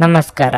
ನಮಸ್ಕಾರ.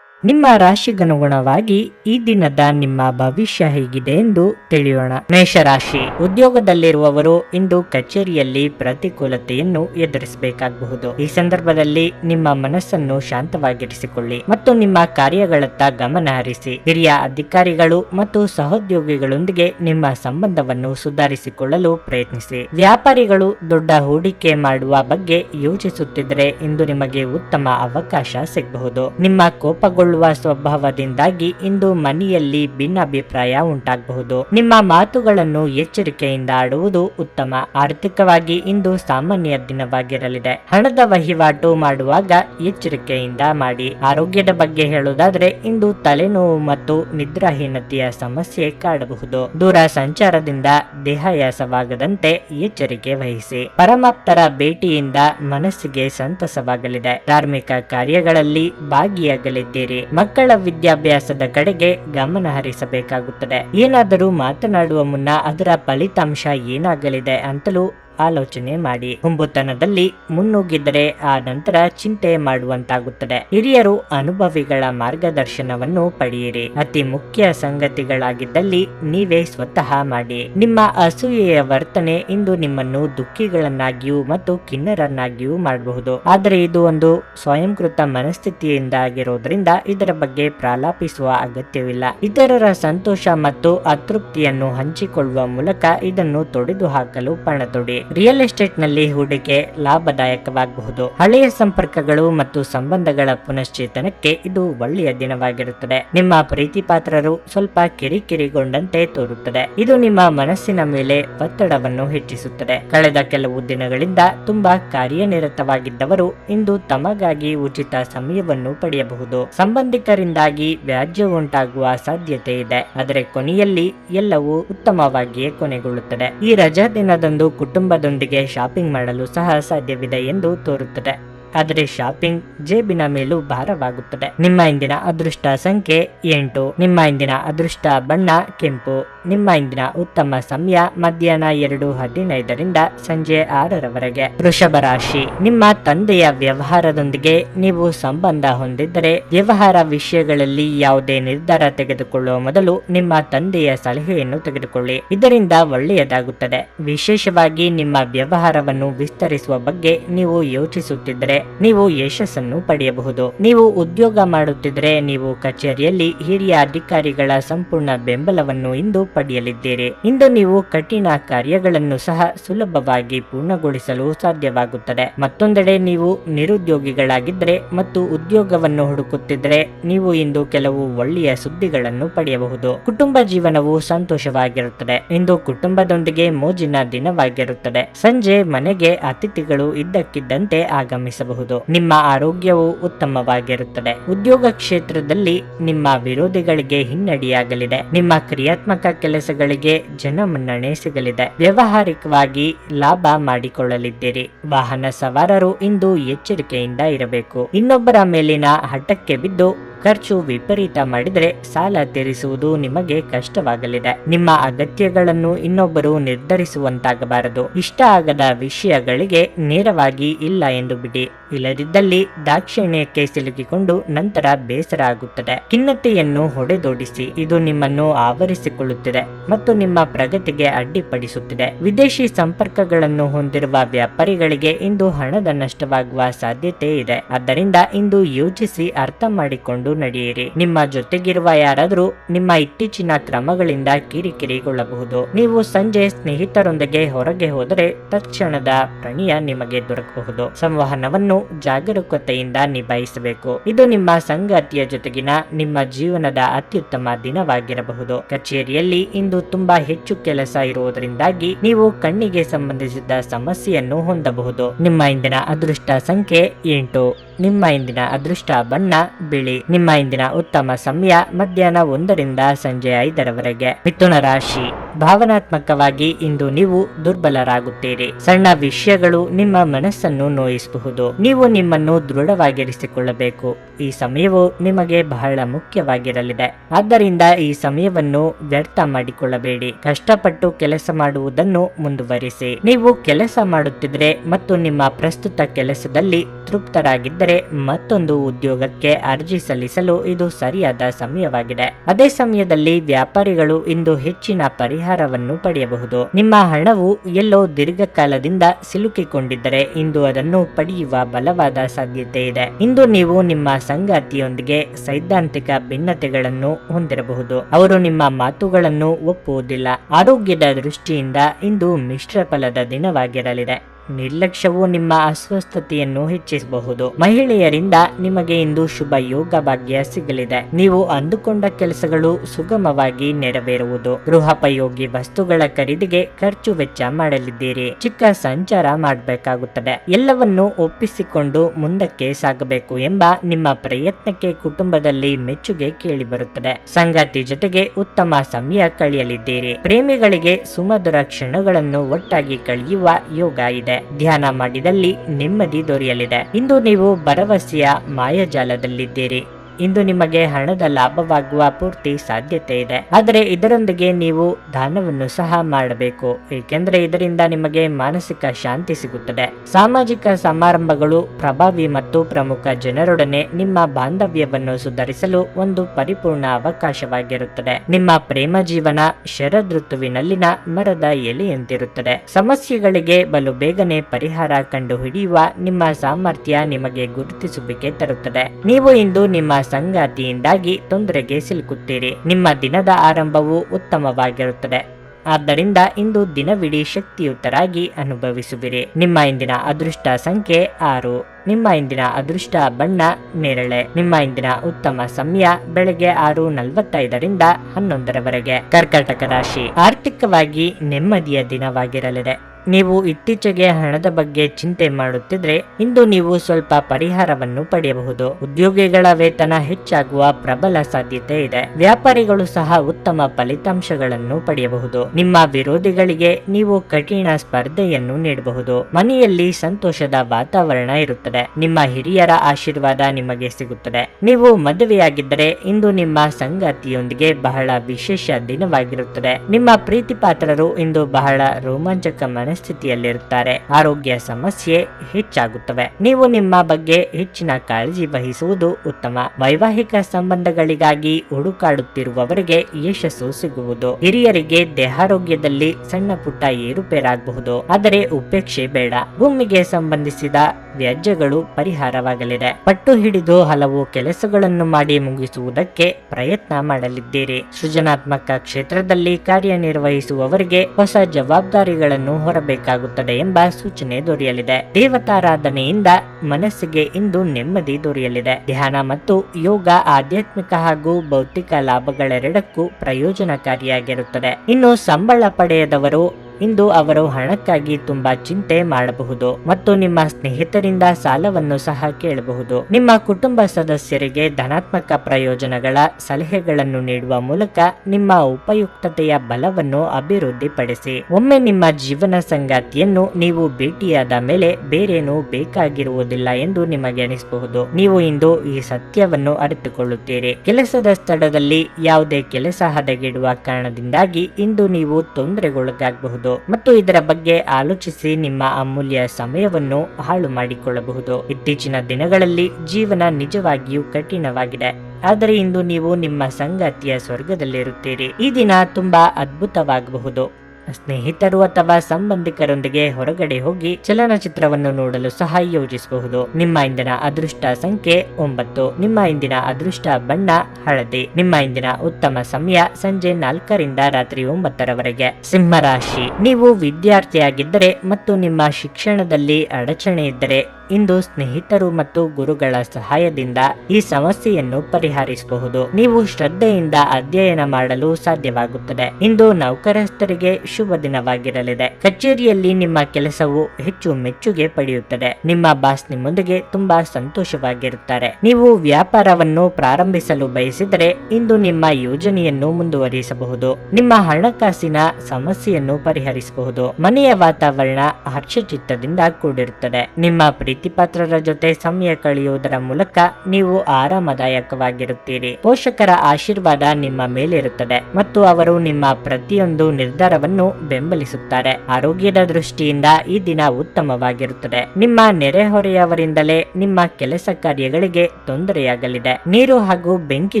ನಿಮ್ಮ ರಾಶಿಗನುಗುಣವಾಗಿ ಈ ದಿನದ ನಿಮ್ಮ ಭವಿಷ್ಯ ಹೇಗಿದೆ ಎಂದು ತಿಳಿಯೋಣ. ಮೇಷರಾಶಿ. ಉದ್ಯೋಗದಲ್ಲಿರುವವರು ಇಂದು ಕಚೇರಿಯಲ್ಲಿ ಪ್ರತಿಕೂಲತೆಯನ್ನು ಎದುರಿಸಬೇಕಾಗಬಹುದು. ಈ ಸಂದರ್ಭದಲ್ಲಿ ನಿಮ್ಮ ಮನಸ್ಸನ್ನು ಶಾಂತವಾಗಿರಿಸಿಕೊಳ್ಳಿ ಮತ್ತು ನಿಮ್ಮ ಕಾರ್ಯಗಳತ್ತ ಗಮನ ಹರಿಸಿ. ಹಿರಿಯ ಅಧಿಕಾರಿಗಳು ಮತ್ತು ಸಹೋದ್ಯೋಗಿಗಳೊಂದಿಗೆ ನಿಮ್ಮ ಸಂಬಂಧವನ್ನು ಸುಧಾರಿಸಿಕೊಳ್ಳಲು ಪ್ರಯತ್ನಿಸಿ. ವ್ಯಾಪಾರಿಗಳು ದೊಡ್ಡ ಹೂಡಿಕೆ ಮಾಡುವ ಬಗ್ಗೆ ಯೋಚಿಸುತ್ತಿದ್ದರೆ ಇಂದು ನಿಮಗೆ ಉತ್ತಮ ಅವಕಾಶ ಸಿಗಬಹುದು. ನಿಮ್ಮ ಕೋಪಗೊಳ್ಳುವ ಸ್ವಭಾವದಿಂದಾಗಿ ಇಂದು ಮನೆಯಲ್ಲಿ ಭಿನ್ನಾಭಿಪ್ರಾಯ ಉಂಟಾಗಬಹುದು. ನಿಮ್ಮ ಮಾತುಗಳನ್ನು ಎಚ್ಚರಿಕೆಯಿಂದ ಆಡುವುದು ಉತ್ತಮ. ಆರ್ಥಿಕವಾಗಿ ಇಂದು ಸಾಮಾನ್ಯ ದಿನವಾಗಿರಲಿದೆ. ಹಣದ ವಹಿವಾಟು ಮಾಡುವಾಗ ಎಚ್ಚರಿಕೆಯಿಂದ ಮಾಡಿ. ಆರೋಗ್ಯದ ಬಗ್ಗೆ ಹೇಳುವುದಾದ್ರೆ ಇಂದು ತಲೆನೋವು ಮತ್ತು ನಿದ್ರಾಹೀನತೆಯ ಸಮಸ್ಯೆ ಕಾಡಬಹುದು. ದೂರ ಸಂಚಾರದಿಂದ ದೇಹಾಯಾಸವಾಗದಂತೆ ಎಚ್ಚರಿಕೆ ವಹಿಸಿ. ಪರಮಾಪ್ತರ ಭೇಟಿಯಿಂದ ಮನಸ್ಸಿಗೆ ಸಂತಸವಾಗಲಿದೆ. ಧಾರ್ಮಿಕ ಕಾರ್ಯಗಳಲ್ಲಿ ಭಾಗಿಯಾಗಲಿದ್ದೀರಿ. ಮಕ್ಕಳ ವಿದ್ಯಾಭ್ಯಾಸದ ಕಡೆಗೆ ಗಮನ ಹರಿಸಬೇಕಾಗುತ್ತದೆ. ಏನಾದರೂ ಮಾತನಾಡುವ ಮುನ್ನ ಅದರ ಫಲಿತಾಂಶ ಏನಾಗಲಿದೆ ಅಂತಲೂ ಆಲೋಚನೆ ಮಾಡಿ. ಹುಂಬುತನದಲ್ಲಿ ಮುನ್ನುಗ್ಗಿದರೆ ಆ ನಂತರ ಚಿಂತೆ ಮಾಡುವಂತಾಗುತ್ತದೆ. ಹಿರಿಯರು ಅನುಭವಿಗಳ ಮಾರ್ಗದರ್ಶನವನ್ನು ಪಡೆಯಿರಿ. ಅತಿ ಮುಖ್ಯ ಸಂಗತಿಗಳಾಗಿದ್ದಲ್ಲಿ ನೀವೇ ಸ್ವತಃ ಮಾಡಿ. ನಿಮ್ಮ ಅಸೂಯೆಯ ವರ್ತನೆ ಇಂದು ನಿಮ್ಮನ್ನು ದುಃಖಿಗಳನ್ನಾಗಿಯೂ ಮತ್ತು ಕಿನ್ನರನ್ನಾಗಿಯೂ ಮಾಡಬಹುದು. ಆದರೆ ಇದು ಒಂದು ಸ್ವಯಂಕೃತ ಮನಸ್ಥಿತಿಯಿಂದಾಗಿರೋದ್ರಿಂದ ಇದರ ಬಗ್ಗೆ ಪ್ರಾಲಾಪಿಸುವ ಅಗತ್ಯವಿಲ್ಲ. ಇತರರ ಸಂತೋಷ ಮತ್ತು ಅತೃಪ್ತಿಯನ್ನು ಹಂಚಿಕೊಳ್ಳುವ ಮೂಲಕ ಇದನ್ನು ತೊಡೆದು ಹಾಕಲು ಪಣತೊಡಿ. ರಿಯಲ್ ಎಸ್ಟೇಟ್ನಲ್ಲಿ ಹೂಡಿಕೆ ಲಾಭದಾಯಕವಾಗಬಹುದು. ಹಳೆಯ ಸಂಪರ್ಕಗಳು ಮತ್ತು ಸಂಬಂಧಗಳ ಪುನಶ್ಚೇತನಕ್ಕೆ ಇದು ಒಳ್ಳೆಯ ದಿನವಾಗಿರುತ್ತದೆ. ನಿಮ್ಮ ಪ್ರೀತಿ ಪಾತ್ರರು ಸ್ವಲ್ಪ ಕಿರಿಕಿರಿಗೊಂಡಂತೆ ತೋರುತ್ತದೆ. ಇದು ನಿಮ್ಮ ಮನಸ್ಸಿನ ಮೇಲೆ ಒತ್ತಡವನ್ನು ಹೆಚ್ಚಿಸುತ್ತದೆ. ಕಳೆದ ಕೆಲವು ದಿನಗಳಿಂದ ತುಂಬಾ ಕಾರ್ಯನಿರತವಾಗಿದ್ದವರು ಇಂದು ತಮಗಾಗಿ ಉಚಿತ ಸಮಯವನ್ನು ಪಡೆಯಬಹುದು. ಸಂಬಂಧಿಕರಿಂದಾಗಿ ವ್ಯಾಜ್ಯ ಉಂಟಾಗುವ ಸಾಧ್ಯತೆ ಇದೆ. ಆದರೆ ಕೊನೆಯಲ್ಲಿ ಎಲ್ಲವೂ ಉತ್ತಮವಾಗಿಯೇ ಕೊನೆಗೊಳ್ಳುತ್ತದೆ. ಈ ರಜಾ ದಿನದಂದು ಕುಟುಂಬದೊಂದಿಗೆ ಶಾಪಿಂಗ್ ಮಾಡಲು ಸಹ ಸಾಧ್ಯವಿದೆ ಎಂದು ತೋರುತ್ತದೆ. ಆದರೆ ಶಾಪಿಂಗ್ ಜೇಬಿನ ಮೇಲೂ ಭಾರವಾಗುತ್ತದೆ. ನಿಮ್ಮ ಇಂದಿನ ಅದೃಷ್ಟ ಸಂಖ್ಯೆ ಎಂಟು. ನಿಮ್ಮ ಇಂದಿನ ಅದೃಷ್ಟ ಬಣ್ಣ ಕೆಂಪು. ನಿಮ್ಮ ಇಂದಿನ ಉತ್ತಮ ಸಮಯ ಮಧ್ಯಾಹ್ನ ಎರಡು ಹದಿನೈದರಿಂದ ಸಂಜೆ ಆರರವರೆಗೆ. ವೃಷಭ ರಾಶಿ. ನಿಮ್ಮ ತಂದೆಯ ವ್ಯವಹಾರದೊಂದಿಗೆ ನೀವು ಸಂಬಂಧ ಹೊಂದಿದ್ದರೆ ವ್ಯವಹಾರ ವಿಷಯಗಳಲ್ಲಿ ಯಾವುದೇ ನಿರ್ಧಾರ ತೆಗೆದುಕೊಳ್ಳುವ ಮೊದಲು ನಿಮ್ಮ ತಂದೆಯ ಸಲಹೆಯನ್ನು ತೆಗೆದುಕೊಳ್ಳಿ. ಇದರಿಂದ ಒಳ್ಳೆಯದಾಗುತ್ತದೆ. ವಿಶೇಷವಾಗಿ ನಿಮ್ಮ ವ್ಯವಹಾರವನ್ನು ವಿಸ್ತರಿಸುವ ಬಗ್ಗೆ ನೀವು ಯೋಚಿಸುತ್ತಿದ್ದರೆ ನೀವು ಯಶಸ್ಸನ್ನು ಪಡೆಯಬಹುದು. ನೀವು ಉದ್ಯೋಗ ಮಾಡುತ್ತಿದ್ದರೆ ನೀವು ಕಚೇರಿಯಲ್ಲಿ ಹಿರಿಯ ಅಧಿಕಾರಿಗಳ ಸಂಪೂರ್ಣ ಬೆಂಬಲವನ್ನು ಇಂದು ಪಡೆಯಲಿದ್ದೀರಿ. ಇಂದು ನೀವು ಕಠಿಣ ಕಾರ್ಯಗಳನ್ನು ಸಹ ಸುಲಭವಾಗಿ ಪೂರ್ಣಗೊಳಿಸಲು ಸಾಧ್ಯವಾಗುತ್ತದೆ. ಮತ್ತೊಂದೆಡೆ ನೀವು ನಿರುದ್ಯೋಗಿಗಳಾಗಿದ್ದರೆ ಮತ್ತು ಉದ್ಯೋಗವನ್ನು ಹುಡುಕುತ್ತಿದ್ದರೆ ನೀವು ಇಂದು ಕೆಲವು ಒಳ್ಳೆಯ ಸುದ್ದಿಗಳನ್ನು ಪಡೆಯಬಹುದು. ಕುಟುಂಬ ಜೀವನವು ಸಂತೋಷವಾಗಿರುತ್ತದೆ. ಇಂದು ಕುಟುಂಬದೊಂದಿಗೆ ಮೋಜಿನ ದಿನವಾಗಿರುತ್ತದೆ. ಸಂಜೆ ಮನೆಗೆ ಅತಿಥಿಗಳು ಇದ್ದಕ್ಕಿದ್ದಂತೆ ಆಗಮಿಸಬಹುದು. ನಿಮ್ಮ ಆರೋಗ್ಯವು ಉತ್ತಮವಾಗಿರುತ್ತದೆ. ಉದ್ಯೋಗ ಕ್ಷೇತ್ರದಲ್ಲಿ ನಿಮ್ಮ ವಿರೋಧಿಗಳಿಗೆ ಹಿನ್ನಡೆಯಾಗಲಿದೆ. ನಿಮ್ಮ ಕ್ರಿಯಾತ್ಮಕ ಕೆಲಸಗಳಿಗೆ ಜನಮನ್ನಣೆ ಸಿಗಲಿದೆ. ವ್ಯವಹಾರಿಕವಾಗಿ ಲಾಭ ಮಾಡಿಕೊಳ್ಳಲಿದ್ದೀರಿ. ವಾಹನ ಸವಾರರು ಇಂದು ಎಚ್ಚರಿಕೆಯಿಂದ ಇರಬೇಕು. ಇನ್ನೊಬ್ಬರ ಮೇಲಿನ ಹಠಕ್ಕೆ ಬಿದ್ದು ಖರ್ಚು ವಿಪರೀತ ಮಾಡಿದರೆ ಸಾಲ ತೀರಿಸುವುದು ನಿಮಗೆ ಕಷ್ಟವಾಗಲಿದೆ. ನಿಮ್ಮ ಅಗತ್ಯಗಳನ್ನು ಇನ್ನೊಬ್ಬರು ನಿರ್ಧರಿಸುವಂತಾಗಬಾರದು. ಇಷ್ಟ ಆಗದ ವಿಷಯಗಳಿಗೆ ನೇರವಾಗಿ ಇಲ್ಲ ಎಂದು ಬಿಡಿ. ಇಲ್ಲದಿದ್ದಲ್ಲಿ ದಾಕ್ಷಿಣ್ಯಕ್ಕೆ ಸಿಲುಕಿಕೊಂಡು ನಂತರ ಬೇಸರ ಆಗುತ್ತದೆ. ಖಿನ್ನತೆಯನ್ನು ಹೊಡೆದೋಡಿಸಿ. ಇದು ನಿಮ್ಮನ್ನು ಆವರಿಸಿಕೊಳ್ಳುತ್ತಿದೆ ಮತ್ತು ನಿಮ್ಮ ಪ್ರಗತಿಗೆ ಅಡ್ಡಿಪಡಿಸುತ್ತಿದೆ. ವಿದೇಶಿ ಸಂಪರ್ಕಗಳನ್ನು ಹೊಂದಿರುವ ವ್ಯಾಪಾರಿಗಳಿಗೆ ಇಂದು ಹಣದ ನಷ್ಟವಾಗುವ ಸಾಧ್ಯತೆ ಇದೆ. ಆದ್ದರಿಂದ ಇಂದು ಯೋಚಿಸಿ ಅರ್ಥ ಮಾಡಿಕೊಂಡು ನಡೆಯಿರಿ. ನಿಮ್ಮ ಜೊತೆಗಿರುವ ಯಾರಾದರೂ ನಿಮ್ಮ ಇತ್ತೀಚಿನ ಕ್ರಮಗಳಿಂದ ಕಿರಿಕಿರಿಗೊಳ್ಳಬಹುದು. ನೀವು ಸಂಜೆ ಸ್ನೇಹಿತರೊಂದಿಗೆ ಹೊರಗೆ ಹೋದರೆ ತಕ್ಷಣದ ಪ್ರಣಯ ನಿಮಗೆ ದೊರಕಬಹುದು. ಸಂವಹನವನ್ನು ಜಾಗರೂಕತೆಯಿಂದ ನಿಭಾಯಿಸಬೇಕು. ಇದು ನಿಮ್ಮ ಸಂಗಾತಿಯ ಜೊತೆಗಿನ ನಿಮ್ಮ ಜೀವನದ ಅತ್ಯುತ್ತಮ ದಿನವಾಗಿರಬಹುದು. ಕಚೇರಿಯಲ್ಲಿ ಇಂದು ತುಂಬಾ ಹೆಚ್ಚು ಕೆಲಸ ಇರುವುದರಿಂದಾಗಿ ನೀವು ಕಣ್ಣಿಗೆ ಸಂಬಂಧಿಸಿದ ಸಮಸ್ಯೆಯನ್ನು ಹೊಂದಬಹುದು. ನಿಮ್ಮ ಇಂದಿನ ಅದೃಷ್ಟ ಸಂಖ್ಯೆ ಎಂಟು. ನಿಮ್ಮ ಇಂದಿನ ಅದೃಷ್ಟ ಬಣ್ಣ ಬಿಳಿ. ನಿಮ್ಮ ಇಂದಿನ ಉತ್ತಮ ಸಮಯ ಮಧ್ಯಾಹ್ನ ಒಂದರಿಂದ ಸಂಜೆ ಐದರವರೆಗೆ. ಮಿಥುನ ರಾಶಿ. ಭಾವನಾತ್ಮಕವಾಗಿ ಇಂದು ನೀವು ದುರ್ಬಲರಾಗುತ್ತೀರಿ. ಸಣ್ಣ ವಿಷಯಗಳು ನಿಮ್ಮ ಮನಸ್ಸನ್ನು ನೋಯಿಸಬಹುದು. ನೀವು ನಿಮ್ಮನ್ನು ದೃಢವಾಗಿರಿಸಿಕೊಳ್ಳಬೇಕು. ಈ ಸಮಯವು ನಿಮಗೆ ಬಹಳ ಮುಖ್ಯವಾಗಿರಲಿದೆ. ಆದ್ದರಿಂದ ಈ ಸಮಯವನ್ನು ವ್ಯರ್ಥ ಮಾಡಿಕೊಳ್ಳಬೇಡಿ. ಕಷ್ಟಪಟ್ಟು ಕೆಲಸ ಮಾಡುವುದನ್ನು ಮುಂದುವರಿಸಿ. ನೀವು ಕೆಲಸ ಮಾಡುತ್ತಿದ್ರೆ ಮತ್ತು ನಿಮ್ಮ ಪ್ರಸ್ತುತ ಕೆಲಸದಲ್ಲಿ ತೃಪ್ತರಾಗಿದ್ದರೆ ಮತ್ತೊಂದು ಉದ್ಯೋಗಕ್ಕೆ ಅರ್ಜಿ ಸಲ್ಲಿಸಲು ಇದು ಸರಿಯಾದ ಸಮಯವಾಗಿದೆ. ಅದೇ ಸಮಯದಲ್ಲಿ ವ್ಯಾಪಾರಿಗಳು ಇಂದು ಹೆಚ್ಚಿನ ಪರಿಹಾರವನ್ನು ಪಡೆಯಬಹುದು. ನಿಮ್ಮ ಹಣವು ಎಲ್ಲೋ ದೀರ್ಘಕಾಲದಿಂದ ಸಿಲುಕಿಕೊಂಡಿದ್ದರೆ ಇಂದು ಅದನ್ನು ಪಡೆಯುವ ಬಲವಾದ ಸಾಧ್ಯತೆ ಇದೆ. ಇಂದು ನೀವು ನಿಮ್ಮ ಸಂಗಾತಿಯೊಂದಿಗೆ ಸೈದ್ಧಾಂತಿಕ ಭಿನ್ನತೆಗಳನ್ನು ಹೊಂದಿರಬಹುದು. ಅವರು ನಿಮ್ಮ ಮಾತುಗಳನ್ನು ಒಪ್ಪುವುದಿಲ್ಲ. ಆರೋಗ್ಯದ ದೃಷ್ಟಿಯಿಂದ ಇಂದು ಮಿಶ್ರ ಫಲದ ದಿನವಾಗಿರಲಿದೆ. ನಿರ್ಲಕ್ಷ್ಯವು ನಿಮ್ಮ ಅಸ್ವಸ್ಥತೆಯನ್ನು ಹೆಚ್ಚಿಸಬಹುದು. ಮಹಿಳೆಯರಿಂದ ನಿಮಗೆ ಇಂದು ಶುಭ ಯೋಗ ಭಾಗ್ಯ ಸಿಗಲಿದೆ. ನೀವು ಅಂದುಕೊಂಡ ಕೆಲಸಗಳು ಸುಗಮವಾಗಿ ನೆರವೇರುವುದು. ಗೃಹೋಪಯೋಗಿ ವಸ್ತುಗಳ ಖರೀದಿಗೆ ಖರ್ಚು ವೆಚ್ಚ ಮಾಡಲಿದ್ದೀರಿ. ಚಿಕ್ಕ ಸಂಚಾರ ಮಾಡಬೇಕಾಗುತ್ತದೆ. ಎಲ್ಲವನ್ನು ಒಪ್ಪಿಸಿಕೊಂಡು ಮುಂದಕ್ಕೆ ಸಾಗಬೇಕು ಎಂಬ ನಿಮ್ಮ ಪ್ರಯತ್ನಕ್ಕೆ ಕುಟುಂಬದಲ್ಲಿ ಮೆಚ್ಚುಗೆ ಕೇಳಿಬರುತ್ತದೆ. ಸಂಗಾತಿ ಜೊತೆಗೆ ಉತ್ತಮ ಸಮಯ ಕಳೆಯಲಿದ್ದೀರಿ. ಪ್ರೇಮಿಗಳಿಗೆ ಸುಮಧುರ ಕ್ಷಣಗಳನ್ನು ಒಟ್ಟಾಗಿ ಕಳೆಯುವ ಯೋಗ ಇದೆ. ಧ್ಯಾನ ಮಾಡಿದಲ್ಲಿ ನೆಮ್ಮದಿ ದೊರೆಯಲಿದೆ. ಇಂದು ನೀವು ಭರವಸೆಯ ಮಾಯಜಾಲದಲ್ಲಿದ್ದೀರಿ. ಇಂದು ನಿಮಗೆ ಹಣದ ಲಾಭವಾಗುವ ಪೂರ್ತಿ ಸಾಧ್ಯತೆ ಇದೆ. ಆದರೆ ಇದರೊಂದಿಗೆ ನೀವು ದಾನವನ್ನು ಸಹ ಮಾಡಬೇಕು. ಏಕೆಂದರೆ ಇದರಿಂದ ನಿಮಗೆ ಮಾನಸಿಕ ಶಾಂತಿ ಸಿಗುತ್ತದೆ. ಸಾಮಾಜಿಕ ಸಮಾರಂಭಗಳು ಪ್ರಭಾವಿ ಮತ್ತು ಪ್ರಮುಖ ಜನರೊಡನೆ ನಿಮ್ಮ ಬಾಂಧವ್ಯವನ್ನು ಸುಧಾರಿಸಲು ಒಂದು ಪರಿಪೂರ್ಣ ಅವಕಾಶವಾಗಿರುತ್ತದೆ. ನಿಮ್ಮ ಪ್ರೇಮ ಜೀವನ ಶರದ್ ಋತುವಿನಲ್ಲಿನ ಮರದ ಎಲೆಯಂತಿರುತ್ತದೆ. ಸಮಸ್ಯೆಗಳಿಗೆ ಬಲು ಬೇಗನೆ ಪರಿಹಾರ ಕಂಡುಹಿಡಿಯುವ ನಿಮ್ಮ ಸಾಮರ್ಥ್ಯ ನಿಮಗೆ ಗುರುತಿಸುವಿಕೆ ತರುತ್ತದೆ. ನೀವು ಇಂದು ನಿಮ್ಮ ಸಂಗಾತಿಯಿಂದಾಗಿ ತೊಂದರೆಗೆ ಸಿಲುಕುತ್ತೀರಿ. ನಿಮ್ಮ ದಿನದ ಆರಂಭವು ಉತ್ತಮವಾಗಿರುತ್ತದೆ. ಆದ್ದರಿಂದ ಇಂದು ದಿನವಿಡೀ ಶಕ್ತಿಯುತರಾಗಿ ಅನುಭವಿಸುವಿರಿ. ನಿಮ್ಮ ಇಂದಿನ ಅದೃಷ್ಟ ಸಂಖ್ಯೆ ಆರು. ನಿಮ್ಮ ಇಂದಿನ ಅದೃಷ್ಟ ಬಣ್ಣ ನೇರಳೆ. ನಿಮ್ಮ ಇಂದಿನ ಉತ್ತಮ ಸಮಯ ಬೆಳಗ್ಗೆ ಆರು ನಲವತ್ತೈದರಿಂದ ಹನ್ನೊಂದರವರೆಗೆ. ಕರ್ಕಾಟಕ ರಾಶಿ ಆರ್ಥಿಕವಾಗಿ ನೆಮ್ಮದಿಯ ದಿನವಾಗಿರಲಿದೆ. ನೀವು ಇತ್ತೀಚೆಗೆ ಹಣದ ಬಗ್ಗೆ ಚಿಂತೆ ಮಾಡುತ್ತಿದ್ರೆ ಇಂದು ನೀವು ಸ್ವಲ್ಪ ಪರಿಹಾರವನ್ನು ಪಡೆಯಬಹುದು. ಉದ್ಯೋಗಿಗಳ ವೇತನ ಹೆಚ್ಚಾಗುವ ಪ್ರಬಲ ಸಾಧ್ಯತೆ ಇದೆ. ವ್ಯಾಪಾರಿಗಳು ಸಹ ಉತ್ತಮ ಫಲಿತಾಂಶಗಳನ್ನು ಪಡೆಯಬಹುದು. ನಿಮ್ಮ ವಿರೋಧಿಗಳಿಗೆ ನೀವು ಕಠಿಣ ಸ್ಪರ್ಧೆಯನ್ನು ನೀಡಬಹುದು. ಮನೆಯಲ್ಲಿ ಸಂತೋಷದ ವಾತಾವರಣ ಇರುತ್ತದೆ. ನಿಮ್ಮ ಹಿರಿಯರ ಆಶೀರ್ವಾದ ನಿಮಗೆ ಸಿಗುತ್ತದೆ. ನೀವು ಮದುವೆಯಾಗಿದ್ದರೆ ಇಂದು ನಿಮ್ಮ ಸಂಗಾತಿಯೊಂದಿಗೆ ಬಹಳ ವಿಶೇಷ ದಿನವಾಗಿರುತ್ತದೆ. ನಿಮ್ಮ ಪ್ರೀತಿ ಪಾತ್ರರು ಇಂದು ಬಹಳ ರೋಮಾಂಚಕ ಮನಸ್ಥಿತಿಯಲ್ಲಿರುತ್ತಾರೆ ಆರೋಗ್ಯ ಸಮಸ್ಯೆ ಹೆಚ್ಚಾಗುತ್ತವೆ. ನೀವು ನಿಮ್ಮ ಬಗ್ಗೆ ಹೆಚ್ಚಿನ ಕಾಳಜಿ ವಹಿಸುವುದು ಉತ್ತಮ. ವೈವಾಹಿಕ ಸಂಬಂಧಗಳಿಗಾಗಿ ಹುಡುಕಾಡುತ್ತಿರುವವರಿಗೆ ಯಶಸ್ಸು ಸಿಗುವುದು. ಹಿರಿಯರಿಗೆ ದೇಹಾರೋಗ್ಯದಲ್ಲಿ ಸಣ್ಣ ಪುಟ್ಟ ಏರುಪೇರಾಗಬಹುದು. ಆದರೆ ಉಪೇಕ್ಷೆ ಬೇಡ. ಭೂಮಿಗೆ ಸಂಬಂಧಿಸಿದ ವ್ಯಾಜ್ಯಗಳು ಪರಿಹಾರವಾಗಲಿದೆ. ಪಟ್ಟು ಹಿಡಿದು ಹಲವು ಕೆಲಸಗಳನ್ನು ಮಾಡಿ ಮುಗಿಸುವುದಕ್ಕೆ ಪ್ರಯತ್ನ ಮಾಡಲಿದ್ದೀರಿ. ಸೃಜನಾತ್ಮಕ ಕ್ಷೇತ್ರದಲ್ಲಿ ಕಾರ್ಯನಿರ್ವಹಿಸುವವರಿಗೆ ಹೊಸ ಜವಾಬ್ದಾರಿಗಳನ್ನು ಹೊರಬೇಕಾಗುತ್ತದೆ ಎಂಬ ಸೂಚನೆ ದೊರೆಯಲಿದೆ. ದೇವತಾರಾಧನೆಯಿಂದ ಮನಸ್ಸಿಗೆ ಇಂದು ನೆಮ್ಮದಿ ದೊರೆಯಲಿದೆ. ಧ್ಯಾನ ಮತ್ತು ಯೋಗ ಆಧ್ಯಾತ್ಮಿಕ ಹಾಗೂ ಭೌತಿಕ ಲಾಭಗಳೆರಡಕ್ಕೂ ಪ್ರಯೋಜನಕಾರಿಯಾಗಿರುತ್ತದೆ. ಇನ್ನು ಸಂಬಳ ಪಡೆಯದವರು ಇಂದು ಅವರು ಹಣಕ್ಕಾಗಿ ತುಂಬಾ ಚಿಂತೆ ಮಾಡಬಹುದು ಮತ್ತು ನಿಮ್ಮ ಸ್ನೇಹಿತರಿಂದ ಸಾಲವನ್ನು ಸಹ ಕೇಳಬಹುದು. ನಿಮ್ಮ ಕುಟುಂಬ ಸದಸ್ಯರಿಗೆ ಧನಾತ್ಮಕ ಪ್ರಯೋಜನಗಳ ಸಲಹೆಗಳನ್ನು ನೀಡುವ ಮೂಲಕ ನಿಮ್ಮ ಉಪಯುಕ್ತತೆಯ ಬಲವನ್ನು ಅಭಿವೃದ್ಧಿಪಡಿಸಿ. ಒಮ್ಮೆ ನಿಮ್ಮ ಜೀವನ ಸಂಗಾತಿಯನ್ನು ನೀವು ಭೇಟಿಯಾದ ಮೇಲೆ ಬೇರೇನೂ ಬೇಕಾಗಿರುವುದಿಲ್ಲ ಎಂದು ನಿಮಗೆ ಅನಿಸಬಹುದು. ನೀವು ಇಂದು ಈ ಸತ್ಯವನ್ನು ಅರಿತುಕೊಳ್ಳುತ್ತೀರಿ. ಕೆಲಸದ ಸ್ಥಳದಲ್ಲಿ ಯಾವುದೇ ಕೆಲಸ ಹದಗೆಡುವ ಕಾರಣದಿಂದಾಗಿ ಇಂದು ನೀವು ತೊಂದರೆಗೊಳಗಾಗಬಹುದು. ಮತ್ತು ಇದರ ಬಗ್ಗೆ ಆಲೋಚಿಸಿ ನಿಮ್ಮ ಅಮೂಲ್ಯ ಸಮಯವನ್ನು ಹಾಳು ಮಾಡಿಕೊಳ್ಳಬಹುದು. ಇತ್ತೀಚಿನ ದಿನಗಳಲ್ಲಿ ಜೀವನ ನಿಜವಾಗಿಯೂ ಕಠಿಣವಾಗಿದೆ. ಆದರೆ ಇಂದು ನೀವು ನಿಮ್ಮ ಸಂಗಾತಿಯ ಸ್ವರ್ಗದಲ್ಲಿರುತ್ತೀರಿ. ಈ ದಿನ ತುಂಬಾ ಅದ್ಭುತವಾಗಬಹುದು. ಸ್ನೇಹಿತರು ಅಥವಾ ಸಂಬಂಧಿಕರೊಂದಿಗೆ ಹೊರಗಡೆ ಹೋಗಿ ಚಲನಚಿತ್ರವನ್ನು ನೋಡಲು ಸಹ ಯೋಜಿಸಬಹುದು. ನಿಮ್ಮ ಇಂದಿನ ಅದೃಷ್ಟ ಸಂಖ್ಯೆ ಒಂಬತ್ತು. ನಿಮ್ಮ ಇಂದಿನ ಅದೃಷ್ಟ ಬಣ್ಣ ಹಳದಿ. ನಿಮ್ಮ ಇಂದಿನ ಉತ್ತಮ ಸಮಯ ಸಂಜೆ ನಾಲ್ಕರಿಂದ ರಾತ್ರಿ ಒಂಬತ್ತರವರೆಗೆ. ಸಿಂಹರಾಶಿ. ನೀವು ವಿದ್ಯಾರ್ಥಿಯಾಗಿದ್ದರೆ ಮತ್ತು ನಿಮ್ಮ ಶಿಕ್ಷಣದಲ್ಲಿ ಅಡಚಣೆ ಇದ್ದರೆ ಇಂದು ಸ್ನೇಹಿತರು ಮತ್ತು ಗುರುಗಳ ಸಹಾಯದಿಂದ ಈ ಸಮಸ್ಯೆಯನ್ನು ಪರಿಹರಿಸಬಹುದು. ನೀವು ಶ್ರದ್ಧೆಯಿಂದ ಅಧ್ಯಯನ ಮಾಡಲು ಸಾಧ್ಯವಾಗುತ್ತದೆ. ಇಂದು ನೌಕರಸ್ಥರಿಗೆ ಶುಭ ದಿನವಾಗಿರಲಿದೆ. ಕಚೇರಿಯಲ್ಲಿ ನಿಮ್ಮ ಕೆಲಸವು ಹೆಚ್ಚು ಮೆಚ್ಚುಗೆ ಪಡೆಯುತ್ತದೆ. ನಿಮ್ಮ ಬಾಸ್ ನಿಮ್ಮೊಂದಿಗೆ ತುಂಬಾ ಸಂತೋಷವಾಗಿರುತ್ತಾರೆ. ನೀವು ವ್ಯಾಪಾರವನ್ನು ಪ್ರಾರಂಭಿಸಲು ಬಯಸಿದರೆ ಇಂದು ನಿಮ್ಮ ಯೋಜನೆಯನ್ನು ಮುಂದುವರಿಸಬಹುದು. ನಿಮ್ಮ ಹಣಕಾಸಿನ ಸಮಸ್ಯೆಯನ್ನು ಪರಿಹರಿಸಬಹುದು. ಮನೆಯ ವಾತಾವರಣ ಹರ್ಷಚಿತ್ತದಿಂದ ಕೂಡಿರುತ್ತದೆ. ನಿಮ್ಮ ಪ್ರೀತಿಪಾತ್ರರ ಜೊತೆ ಸಮಯ ಕಳೆಯುವುದರ ಮೂಲಕ ನೀವು ಆರಾಮದಾಯಕವಾಗಿರುತ್ತೀರಿ. ಪೋಷಕರ ಆಶೀರ್ವಾದ ನಿಮ್ಮ ಮೇಲಿರುತ್ತದೆ ಮತ್ತು ಅವರು ನಿಮ್ಮ ಪ್ರತಿಯೊಂದು ನಿರ್ಧಾರವನ್ನು ಬೆಂಬಲಿಸುತ್ತಾರೆ. ಆರೋಗ್ಯದ ದೃಷ್ಟಿಯಿಂದ ಈ ದಿನ ಉತ್ತಮವಾಗಿರುತ್ತದೆ. ನಿಮ್ಮ ನೆರೆಹೊರೆಯವರಿಂದಲೇ ನಿಮ್ಮ ಕೆಲಸ ಕಾರ್ಯಗಳಿಗೆ ತೊಂದರೆಯಾಗಲಿದೆ. ನೀರು ಹಾಗೂ ಬೆಂಕಿ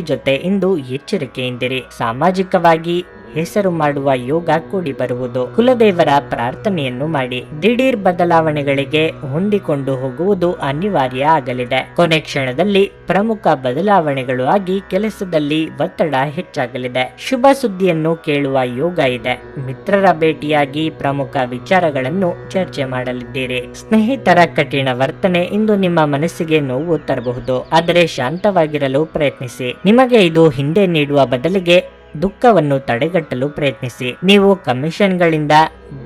ಜೊತೆ ಇಂದು ಎಚ್ಚರಿಕೆಯಿಂದಿರಿ. ಸಾಮಾಜಿಕವಾಗಿ ಹೆಸರು ಮಾಡುವ ಯೋಗ ಕೂಡಿ ಬರುವುದು. ಕುಲದೇವರ ಪ್ರಾರ್ಥನೆಯನ್ನು ಮಾಡಿ. ದಿಢೀರ್ ಬದಲಾವಣೆಗಳಿಗೆ ಹೊಂದಿಕೊಂಡು ಹೋಗುವುದು ಅನಿವಾರ್ಯ ಆಗಲಿದೆ. ಕೊನೆ ಕ್ಷಣದಲ್ಲಿ ಪ್ರಮುಖ ಬದಲಾವಣೆಗಳು ಆಗಿ ಕೆಲಸದಲ್ಲಿ ಒತ್ತಡ ಹೆಚ್ಚಾಗಲಿದೆ. ಶುಭ ಸುದ್ದಿಯನ್ನು ಕೇಳುವ ಯೋಗ ಇದೆ. ಮಿತ್ರರ ಭೇಟಿಯಾಗಿ ಪ್ರಮುಖ ವಿಚಾರಗಳನ್ನು ಚರ್ಚೆ ಮಾಡಲಿದ್ದೀರಿ. ಸ್ನೇಹಿತರ ಕಠಿಣ ವರ್ತನೆ ಇಂದು ನಿಮ್ಮ ಮನಸ್ಸಿಗೆ ನೋವು ತರಬಹುದು. ಆದರೆ ಶಾಂತವಾಗಿರಲು ಪ್ರಯತ್ನಿಸಿ. ನಿಮಗೆ ಇದು ಹಿಂದೆ ನೀಡುವ ಬದಲಿಗೆ ದುಃಖವನ್ನು ತಡೆಗಟ್ಟಲು ಪ್ರಯತ್ನಿಸಿ. ನೀವು ಕಮಿಷನ್ಗಳಿಂದ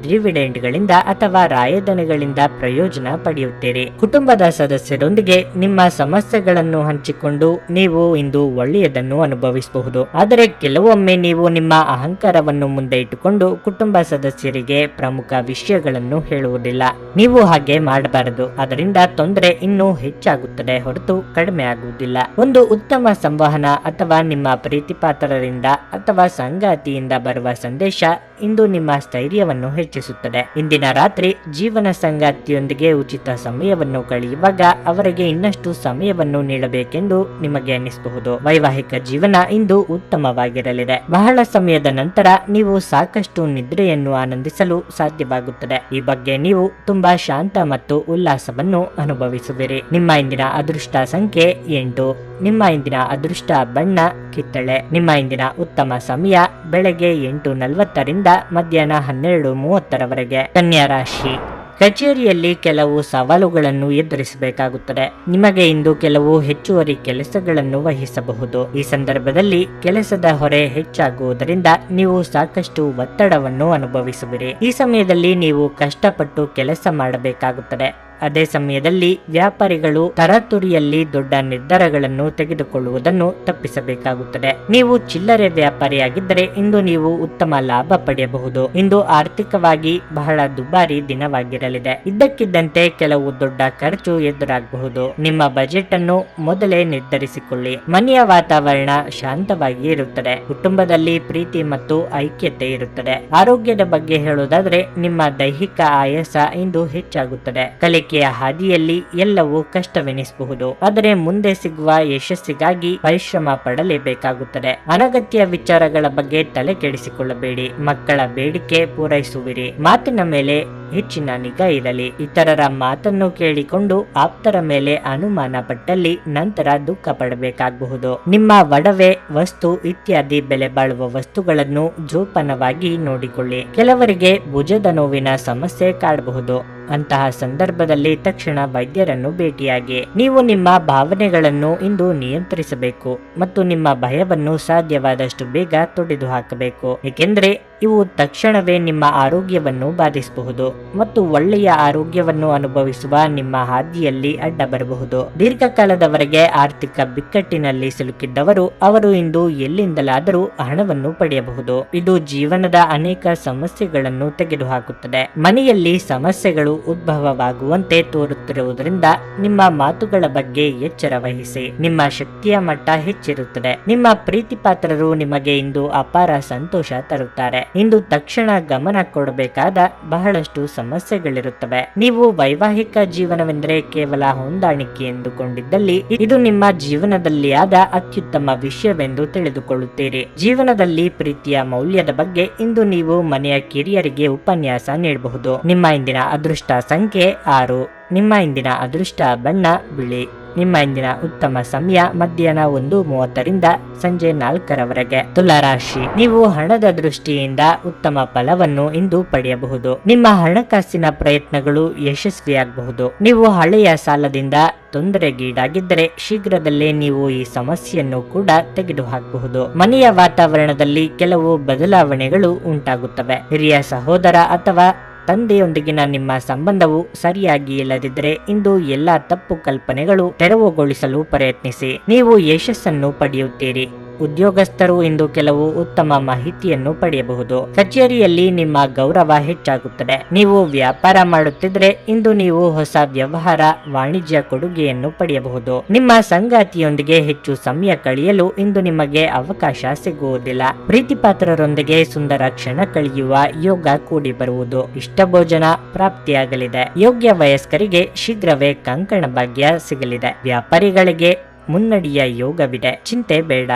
ಡಿವಿಡೆಂಟ್ಗಳಿಂದ ಅಥವಾ ರಾಯಧನೆಗಳಿಂದ ಪ್ರಯೋಜನ ಪಡೆಯುತ್ತೀರಿ. ಕುಟುಂಬದ ಸದಸ್ಯರೊಂದಿಗೆ ನಿಮ್ಮ ಸಮಸ್ಯೆಗಳನ್ನು ಹಂಚಿಕೊಂಡು ನೀವು ಇಂದು ಒಳ್ಳೆಯದನ್ನು ಅನುಭವಿಸಬಹುದು. ಆದರೆ ಕೆಲವೊಮ್ಮೆ ನೀವು ನಿಮ್ಮ ಅಹಂಕಾರವನ್ನು ಮುಂದೆ ಇಟ್ಟುಕೊಂಡು ಕುಟುಂಬ ಸದಸ್ಯರಿಗೆ ಪ್ರಮುಖ ವಿಷಯಗಳನ್ನು ಹೇಳುವುದಿಲ್ಲ. ನೀವು ಹಾಗೆ ಮಾಡಬಾರದು. ಅದರಿಂದ ತೊಂದರೆ ಇನ್ನೂ ಹೆಚ್ಚಾಗುತ್ತದೆ ಹೊರತು ಕಡಿಮೆ ಆಗುವುದಿಲ್ಲ ಒಂದು ಉತ್ತಮ ಸಂವಹನ ಅಥವಾ ನಿಮ್ಮ ಪ್ರೀತಿಪಾತ್ರರಿಂದ ಅಥವಾ ಸಂಗಾತಿಯಿಂದ ಬರುವ ಸಂದೇಶ ಇಂದು ನಿಮ್ಮ ಸ್ಥೈರ್ಯವನ್ನು ಹೆಚ್ಚಿಸುತ್ತದೆ. ಇಂದಿನ ರಾತ್ರಿ ಜೀವನ ಸಂಗಾತಿಯೊಂದಿಗೆ ಉಚಿತ ಸಮಯವನ್ನು ಕಳೆಯುವಾಗ ಅವರಿಗೆ ಇನ್ನಷ್ಟು ಸಮಯವನ್ನು ನೀಡಬೇಕೆಂದು ನಿಮಗೆ ಅನ್ನಿಸಬಹುದು. ವೈವಾಹಿಕ ಜೀವನ ಇಂದು ಉತ್ತಮವಾಗಿರಲಿದೆ. ಬಹಳ ಸಮಯದ ನಂತರ ನೀವು ಸಾಕಷ್ಟು ನಿದ್ರೆಯನ್ನು ಆನಂದಿಸಲು ಸಾಧ್ಯವಾಗುತ್ತದೆ. ಈ ಬಗ್ಗೆ ನೀವು ತುಂಬಾ ಶಾಂತ ಮತ್ತು ಉಲ್ಲಾಸವನ್ನು ಅನುಭವಿಸುವಿರಿ. ನಿಮ್ಮ ಇಂದಿನ ಅದೃಷ್ಟ ಸಂಖ್ಯೆ ಎಂಟು. ನಿಮ್ಮ ಇಂದಿನ ಅದೃಷ್ಟ ಬಣ್ಣ ಕಿತ್ತಳೆ. ನಿಮ್ಮ ಇಂದಿನ ಉತ್ತಮ ಸಮಯ ಬೆಳಗ್ಗೆ ಎಂಟು ನಲವತ್ತರಿಂದ ಮಧ್ಯಾಹ್ನ ಹನ್ನೆರಡು ಮೂವತ್ತರವರೆಗೆ. ಕನ್ಯಾ ರಾಶಿ. ಕಚೇರಿಯಲ್ಲಿ ಕೆಲವು ಸವಾಲುಗಳನ್ನು ಎದುರಿಸಬೇಕಾಗುತ್ತದೆ. ನಿಮಗೆ ಇಂದು ಕೆಲವು ಹೆಚ್ಚುವರಿ ಕೆಲಸಗಳನ್ನು ವಹಿಸಬಹುದು. ಈ ಸಂದರ್ಭದಲ್ಲಿ ಕೆಲಸದ ಹೊರೆ ಹೆಚ್ಚಾಗುವುದರಿಂದ ನೀವು ಸಾಕಷ್ಟು ಒತ್ತಡವನ್ನು ಅನುಭವಿಸುವಿರಿ. ಈ ಸಮಯದಲ್ಲಿ ನೀವು ಕಷ್ಟಪಟ್ಟು ಕೆಲಸ ಮಾಡಬೇಕಾಗುತ್ತದೆ. ಅದೇ ಸಮಯದಲ್ಲಿ ವ್ಯಾಪಾರಿಗಳು ತರತುರಿಯಲ್ಲಿ ದೊಡ್ಡ ನಿರ್ಧಾರಗಳನ್ನು ತೆಗೆದುಕೊಳ್ಳುವುದನ್ನು ತಪ್ಪಿಸಬೇಕಾಗುತ್ತದೆ. ನೀವು ಚಿಲ್ಲರೆ ವ್ಯಾಪಾರಿಯಾಗಿದ್ದರೆ ಇಂದು ನೀವು ಉತ್ತಮ ಲಾಭ ಪಡೆಯಬಹುದು. ಇಂದು ಆರ್ಥಿಕವಾಗಿ ಬಹಳ ದುಬಾರಿ ದಿನವಾಗಿರಲಿದೆ. ಇದ್ದಕ್ಕಿದ್ದಂತೆ ಕೆಲವು ದೊಡ್ಡ ಖರ್ಚು ಎದುರಾಗಬಹುದು. ನಿಮ್ಮ ಬಜೆಟ್ ಅನ್ನು ಮೊದಲೇ ನಿರ್ಧರಿಸಿಕೊಳ್ಳಿ. ಮನೆಯ ವಾತಾವರಣ ಶಾಂತವಾಗಿ ಇರುತ್ತದೆ. ಕುಟುಂಬದಲ್ಲಿ ಪ್ರೀತಿ ಮತ್ತು ಐಕ್ಯತೆ ಇರುತ್ತದೆ. ಆರೋಗ್ಯದ ಬಗ್ಗೆ ಹೇಳುವುದಾದ್ರೆ ನಿಮ್ಮ ದೈಹಿಕ ಆಯಾಸ ಇಂದು ಹೆಚ್ಚಾಗುತ್ತದೆ. ಕಲಿಕೆಯ ಹಾದಿಯಲ್ಲಿ ಎಲ್ಲವೂ ಕಷ್ಟವೆನಿಸಬಹುದು. ಆದರೆ ಮುಂದೆ ಸಿಗುವ ಯಶಸ್ಸಿಗಾಗಿ ಪರಿಶ್ರಮ ಪಡಲೇಬೇಕಾಗುತ್ತದೆ. ಅನಗತ್ಯ ವಿಚಾರಗಳ ಬಗ್ಗೆ ತಲೆ ಕೆಡಿಸಿಕೊಳ್ಳಬೇಡಿ. ಮಕ್ಕಳ ಬೇಡಿಕೆ ಪೂರೈಸುವಿರಿ. ಮಾತಿನ ಮೇಲೆ ಹೆಚ್ಚಿನ ನಿಗಾ ಇರಲಿ. ಇತರರ ಮಾತನ್ನು ಕೇಳಿಕೊಂಡು ಆಪ್ತರ ಮೇಲೆ ಅನುಮಾನ ಪಟ್ಟಲ್ಲಿ ನಂತರ ದುಃಖ ಪಡಬೇಕಾಗಬಹುದು. ನಿಮ್ಮ ಒಡವೆ, ವಸ್ತು ಇತ್ಯಾದಿ ಬೆಲೆ ಬಾಳುವ ವಸ್ತುಗಳನ್ನು ಜೋಪಾನವಾಗಿ ನೋಡಿಕೊಳ್ಳಿ. ಕೆಲವರಿಗೆ ಭುಜದ ನೋವಿನ ಸಮಸ್ಯೆ ಕಾಡಬಹುದು. ಅಂತಹ ಸಂದರ್ಭದಲ್ಲಿ ತಕ್ಷಣ ವೈದ್ಯರನ್ನು ಭೇಟಿಯಾಗಿ. ನೀವು ನಿಮ್ಮ ಭಾವನೆಗಳನ್ನು ಇಂದು ನಿಯಂತ್ರಿಸಬೇಕು ಮತ್ತು ನಿಮ್ಮ ಭಯವನ್ನು ಸಾಧ್ಯವಾದಷ್ಟು ಬೇಗ ತೊಡೆದು ಹಾಕಬೇಕು. ಏಕೆಂದರೆ ಇವು ತಕ್ಷಣವೇ ನಿಮ್ಮ ಆರೋಗ್ಯವನ್ನು ಬಾಧಿಸಬಹುದು ಮತ್ತು ಒಳ್ಳೆಯ ಆರೋಗ್ಯವನ್ನು ಅನುಭವಿಸುವ ನಿಮ್ಮ ಹಾದಿಯಲ್ಲಿ ಅಡ್ಡ ಬರಬಹುದು ದೀರ್ಘಕಾಲದವರೆಗೆ ಆರ್ಥಿಕ ಬಿಕ್ಕಟ್ಟಿನಲ್ಲಿ ಸಿಲುಕಿದ್ದವರು ಅವರು ಇಂದು ಎಲ್ಲಿಂದಲಾದರೂ ಹಣವನ್ನು ಪಡೆಯಬಹುದು. ಇದು ಜೀವನದ ಅನೇಕ ಸಮಸ್ಯೆಗಳನ್ನು ತೆಗೆದುಹಾಕುತ್ತದೆ. ಮನೆಯಲ್ಲಿ ಸಮಸ್ಯೆಗಳು ಉದ್ಭವವಾಗುವಂತೆ ತೋರುತ್ತಿರುವುದರಿಂದ ನಿಮ್ಮ ಮಾತುಗಳ ಬಗ್ಗೆ ಎಚ್ಚರ ವಹಿಸಿ. ನಿಮ್ಮ ಶಕ್ತಿಯ ಮಟ್ಟ ಹೆಚ್ಚಿರುತ್ತದೆ. ನಿಮ್ಮ ಪ್ರೀತಿಪಾತ್ರರು ನಿಮಗೆ ಇಂದು ಅಪಾರ ಸಂತೋಷ ತರುತ್ತಾರೆ. ಇಂದು ತಕ್ಷಣ ಗಮನ ಕೊಡಬೇಕಾದ ಬಹಳಷ್ಟು ಸಮಸ್ಯೆಗಳಿರುತ್ತವೆ. ನೀವು ವೈವಾಹಿಕ ಜೀವನವೆಂದರೆ ಕೇವಲ ಹೊಂದಾಣಿಕೆ ಎಂದುಕೊಂಡಿದ್ದಲ್ಲಿ ಇದು ನಿಮ್ಮ ಜೀವನದಲ್ಲಿ ಆದ ಅತ್ಯುತ್ತಮ ವಿಷಯವೆಂದು ತಿಳಿದುಕೊಳ್ಳುತ್ತೀರಿ. ಜೀವನದಲ್ಲಿ ಪ್ರೀತಿಯ ಮೌಲ್ಯದ ಬಗ್ಗೆ ಇಂದು ನೀವು ಮನೆಯ ಕಿರಿಯರಿಗೆ ಉಪನ್ಯಾಸ ನೀಡಬಹುದು. ನಿಮ್ಮ ಇಂದಿನ ಅದೃಷ್ಟ ಸಂಖ್ಯೆ ಆರು. ನಿಮ್ಮ ಇಂದಿನ ಅದೃಷ್ಟ ಬಣ್ಣ, ಬಿಳಿ. ನಿಮ್ಮ ಇಂದಿನ ಉತ್ತಮ ಸಮಯ ಮಧ್ಯಾಹ್ನ ಒಂದು ಮೂವತ್ತರಿಂದ ಸಂಜೆ ನಾಲ್ಕರವರೆಗೆ. ತುಲಾರಾಶಿ ನೀವು ಹಣದ ದೃಷ್ಟಿಯಿಂದ ಉತ್ತಮ ಫಲವನ್ನು ಇಂದು ಪಡೆಯಬಹುದು. ನಿಮ್ಮ ಹಣಕಾಸಿನ ಪ್ರಯತ್ನಗಳು ಯಶಸ್ವಿಯಾಗಬಹುದು. ನೀವು ಹಳೆಯ ಸಾಲದಿಂದ ತೊಂದರೆಗೀಡಾಗಿದ್ದರೆ ಶೀಘ್ರದಲ್ಲೇ ನೀವು ಈ ಸಮಸ್ಯೆಯನ್ನು ಕೂಡ ತೆಗೆದುಹಾಕಬಹುದು. ಮನೆಯ ವಾತಾವರಣದಲ್ಲಿ ಕೆಲವು ಬದಲಾವಣೆಗಳು ಉಂಟಾಗುತ್ತವೆ. ಹಿರಿಯ ಸಹೋದರ ಅಥವಾ ತಂದೆಯೊಂದಿಗಿನ ನಿಮ್ಮ ಸಂಬಂಧವು ಸರಿಯಾಗಿ ಇಲ್ಲದಿದ್ದರೆ ಇಂದು ಎಲ್ಲಾ ತಪ್ಪು ಕಲ್ಪನೆಗಳು ತೆರವುಗೊಳಿಸಲು ಪ್ರಯತ್ನಿಸಿ. ನೀವು ಯಶಸ್ಸನ್ನು ಪಡೆಯುತ್ತೀರಿ. ಉದ್ಯೋಗಸ್ಥರು ಇಂದು ಕೆಲವು ಉತ್ತಮ ಮಾಹಿತಿಯನ್ನು ಪಡೆಯಬಹುದು. ಕಚೇರಿಯಲ್ಲಿ ನಿಮ್ಮ ಗೌರವ ಹೆಚ್ಚಾಗುತ್ತದೆ. ನೀವು ವ್ಯಾಪಾರ ಮಾಡುತ್ತಿದ್ರೆ ಇಂದು ನೀವು ಹೊಸ ವ್ಯವಹಾರ, ವಾಣಿಜ್ಯ ಕೊಡುಗೆಯನ್ನು ಪಡೆಯಬಹುದು. ನಿಮ್ಮ ಸಂಗಾತಿಯೊಂದಿಗೆ ಹೆಚ್ಚು ಸಮಯ ಕಳೆಯಲು ಇಂದು ನಿಮಗೆ ಅವಕಾಶ ಸಿಗುವುದಿಲ್ಲ. ಪ್ರೀತಿಪಾತ್ರರೊಂದಿಗೆ ಸುಂದರ ಕ್ಷಣ ಕಳೆಯುವ ಯೋಗ ಕೂಡಿ ಬರುವುದು ಇಷ್ಟ ಭೋಜನ ಪ್ರಾಪ್ತಿಯಾಗಲಿದೆ. ಯೋಗ್ಯ ವಯಸ್ಕರಿಗೆ ಶೀಘ್ರವೇ ಕಂಕಣ ಭಾಗ್ಯ ಸಿಗಲಿದೆ. ವ್ಯಾಪಾರಿಗಳಿಗೆ ಮುನ್ನಡಿಯ ಯೋಗವಿದೆ. ಚಿಂತೆ ಬೇಡ.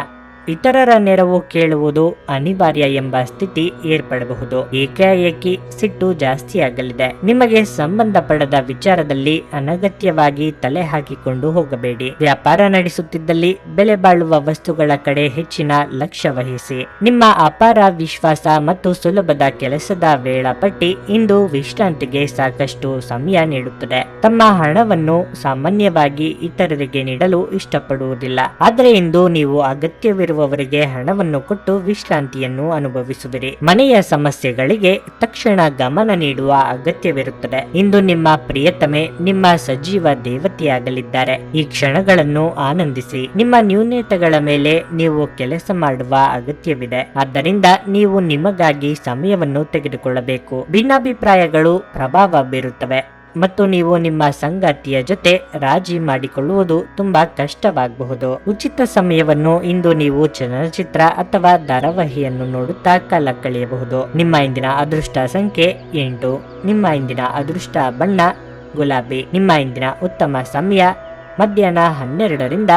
ಇತರರ ನೆರವು ಕೇಳುವುದು ಅನಿವಾರ್ಯ ಎಂಬ ಸ್ಥಿತಿ ಏರ್ಪಡಬಹುದು. ಏಕಾಏಕಿ ಸಿಟ್ಟು ಜಾಸ್ತಿಯಾಗಲಿದೆ. ನಿಮಗೆ ಸಂಬಂಧಪಡದ ವಿಚಾರದಲ್ಲಿ ಅನಗತ್ಯವಾಗಿ ತಲೆ ಹಾಕಿಕೊಂಡು ಹೋಗಬೇಡಿ. ವ್ಯಾಪಾರ ನಡೆಸುತ್ತಿದ್ದಲ್ಲಿ ಬೆಲೆ ಬಾಳುವ ವಸ್ತುಗಳ ಕಡೆ ಹೆಚ್ಚಿನ ಲಕ್ಷ್ಯ ವಹಿಸಿ. ನಿಮ್ಮ ಅಪಾರ ವಿಶ್ವಾಸ ಮತ್ತು ಸುಲಭದ ಕೆಲಸದ ವೇಳಾಪಟ್ಟಿ ಇಂದು ವಿಶ್ರಾಂತಿಗೆ ಸಾಕಷ್ಟು ಸಮಯ ನೀಡುತ್ತದೆ. ತಮ್ಮ ಹಣವನ್ನು ಸಾಮಾನ್ಯವಾಗಿ ಇತರರಿಗೆ ನೀಡಲು ಇಷ್ಟಪಡುವುದಿಲ್ಲ. ಆದರೆ ಇಂದು ನೀವು ಅಗತ್ಯವಿರುವವರಿಗೆ ಹಣವನ್ನು ಕೊಟ್ಟು ವಿಶ್ರಾಂತಿಯನ್ನು ಅನುಭವಿಸುವಿರಿ. ಮನೆಯ ಸಮಸ್ಯೆಗಳಿಗೆ ತಕ್ಷಣ ಗಮನ ನೀಡುವ ಅಗತ್ಯವಿರುತ್ತದೆ. ಇಂದು ನಿಮ್ಮ ಪ್ರಿಯತಮೆ, ನಿಮ್ಮ ಸಜೀವ ದೇವತೆಯಾಗಲಿದ್ದಾರೆ. ಈ ಕ್ಷಣಗಳನ್ನು ಆನಂದಿಸಿ. ನಿಮ್ಮ ನ್ಯೂನತೆಗಳ ಮೇಲೆ ನೀವು ಕೆಲಸ ಮಾಡುವ ಅಗತ್ಯವಿದೆ. ಆದ್ದರಿಂದ ನೀವು ನಿಮಗಾಗಿ ಸಮಯವನ್ನು ತೆಗೆದುಕೊಳ್ಳಬೇಕು. ಭಿನ್ನಾಭಿಪ್ರಾಯಗಳು ಪ್ರಭಾವ ಬೀರುತ್ತವೆ. ಮತ್ತು ನೀವು ನಿಮ್ಮ ಸಂಗಾತಿಯ ಜೊತೆ ರಾಜಿ ಮಾಡಿಕೊಳ್ಳುವುದು ತುಂಬಾ ಕಷ್ಟವಾಗಬಹುದು. ಉಚಿತ ಸಮಯವನ್ನು ಇಂದು ನೀವು ಚಲನಚಿತ್ರ ಅಥವಾ ಧಾರಾವಾಹಿಯನ್ನು ನೋಡುತ್ತಾ ಕಾಲ ಕಳೆಯಬಹುದು. ನಿಮ್ಮ ಇಂದಿನ ಅದೃಷ್ಟ ಸಂಖ್ಯೆ ಎಂಟು. ನಿಮ್ಮ ಇಂದಿನ ಅದೃಷ್ಟ ಬಣ್ಣ ಗುಲಾಬಿ. ನಿಮ್ಮ ಇಂದಿನ ಉತ್ತಮ ಸಮಯ ಮಧ್ಯಾಹ್ನ ಹನ್ನೆರಡರಿಂದ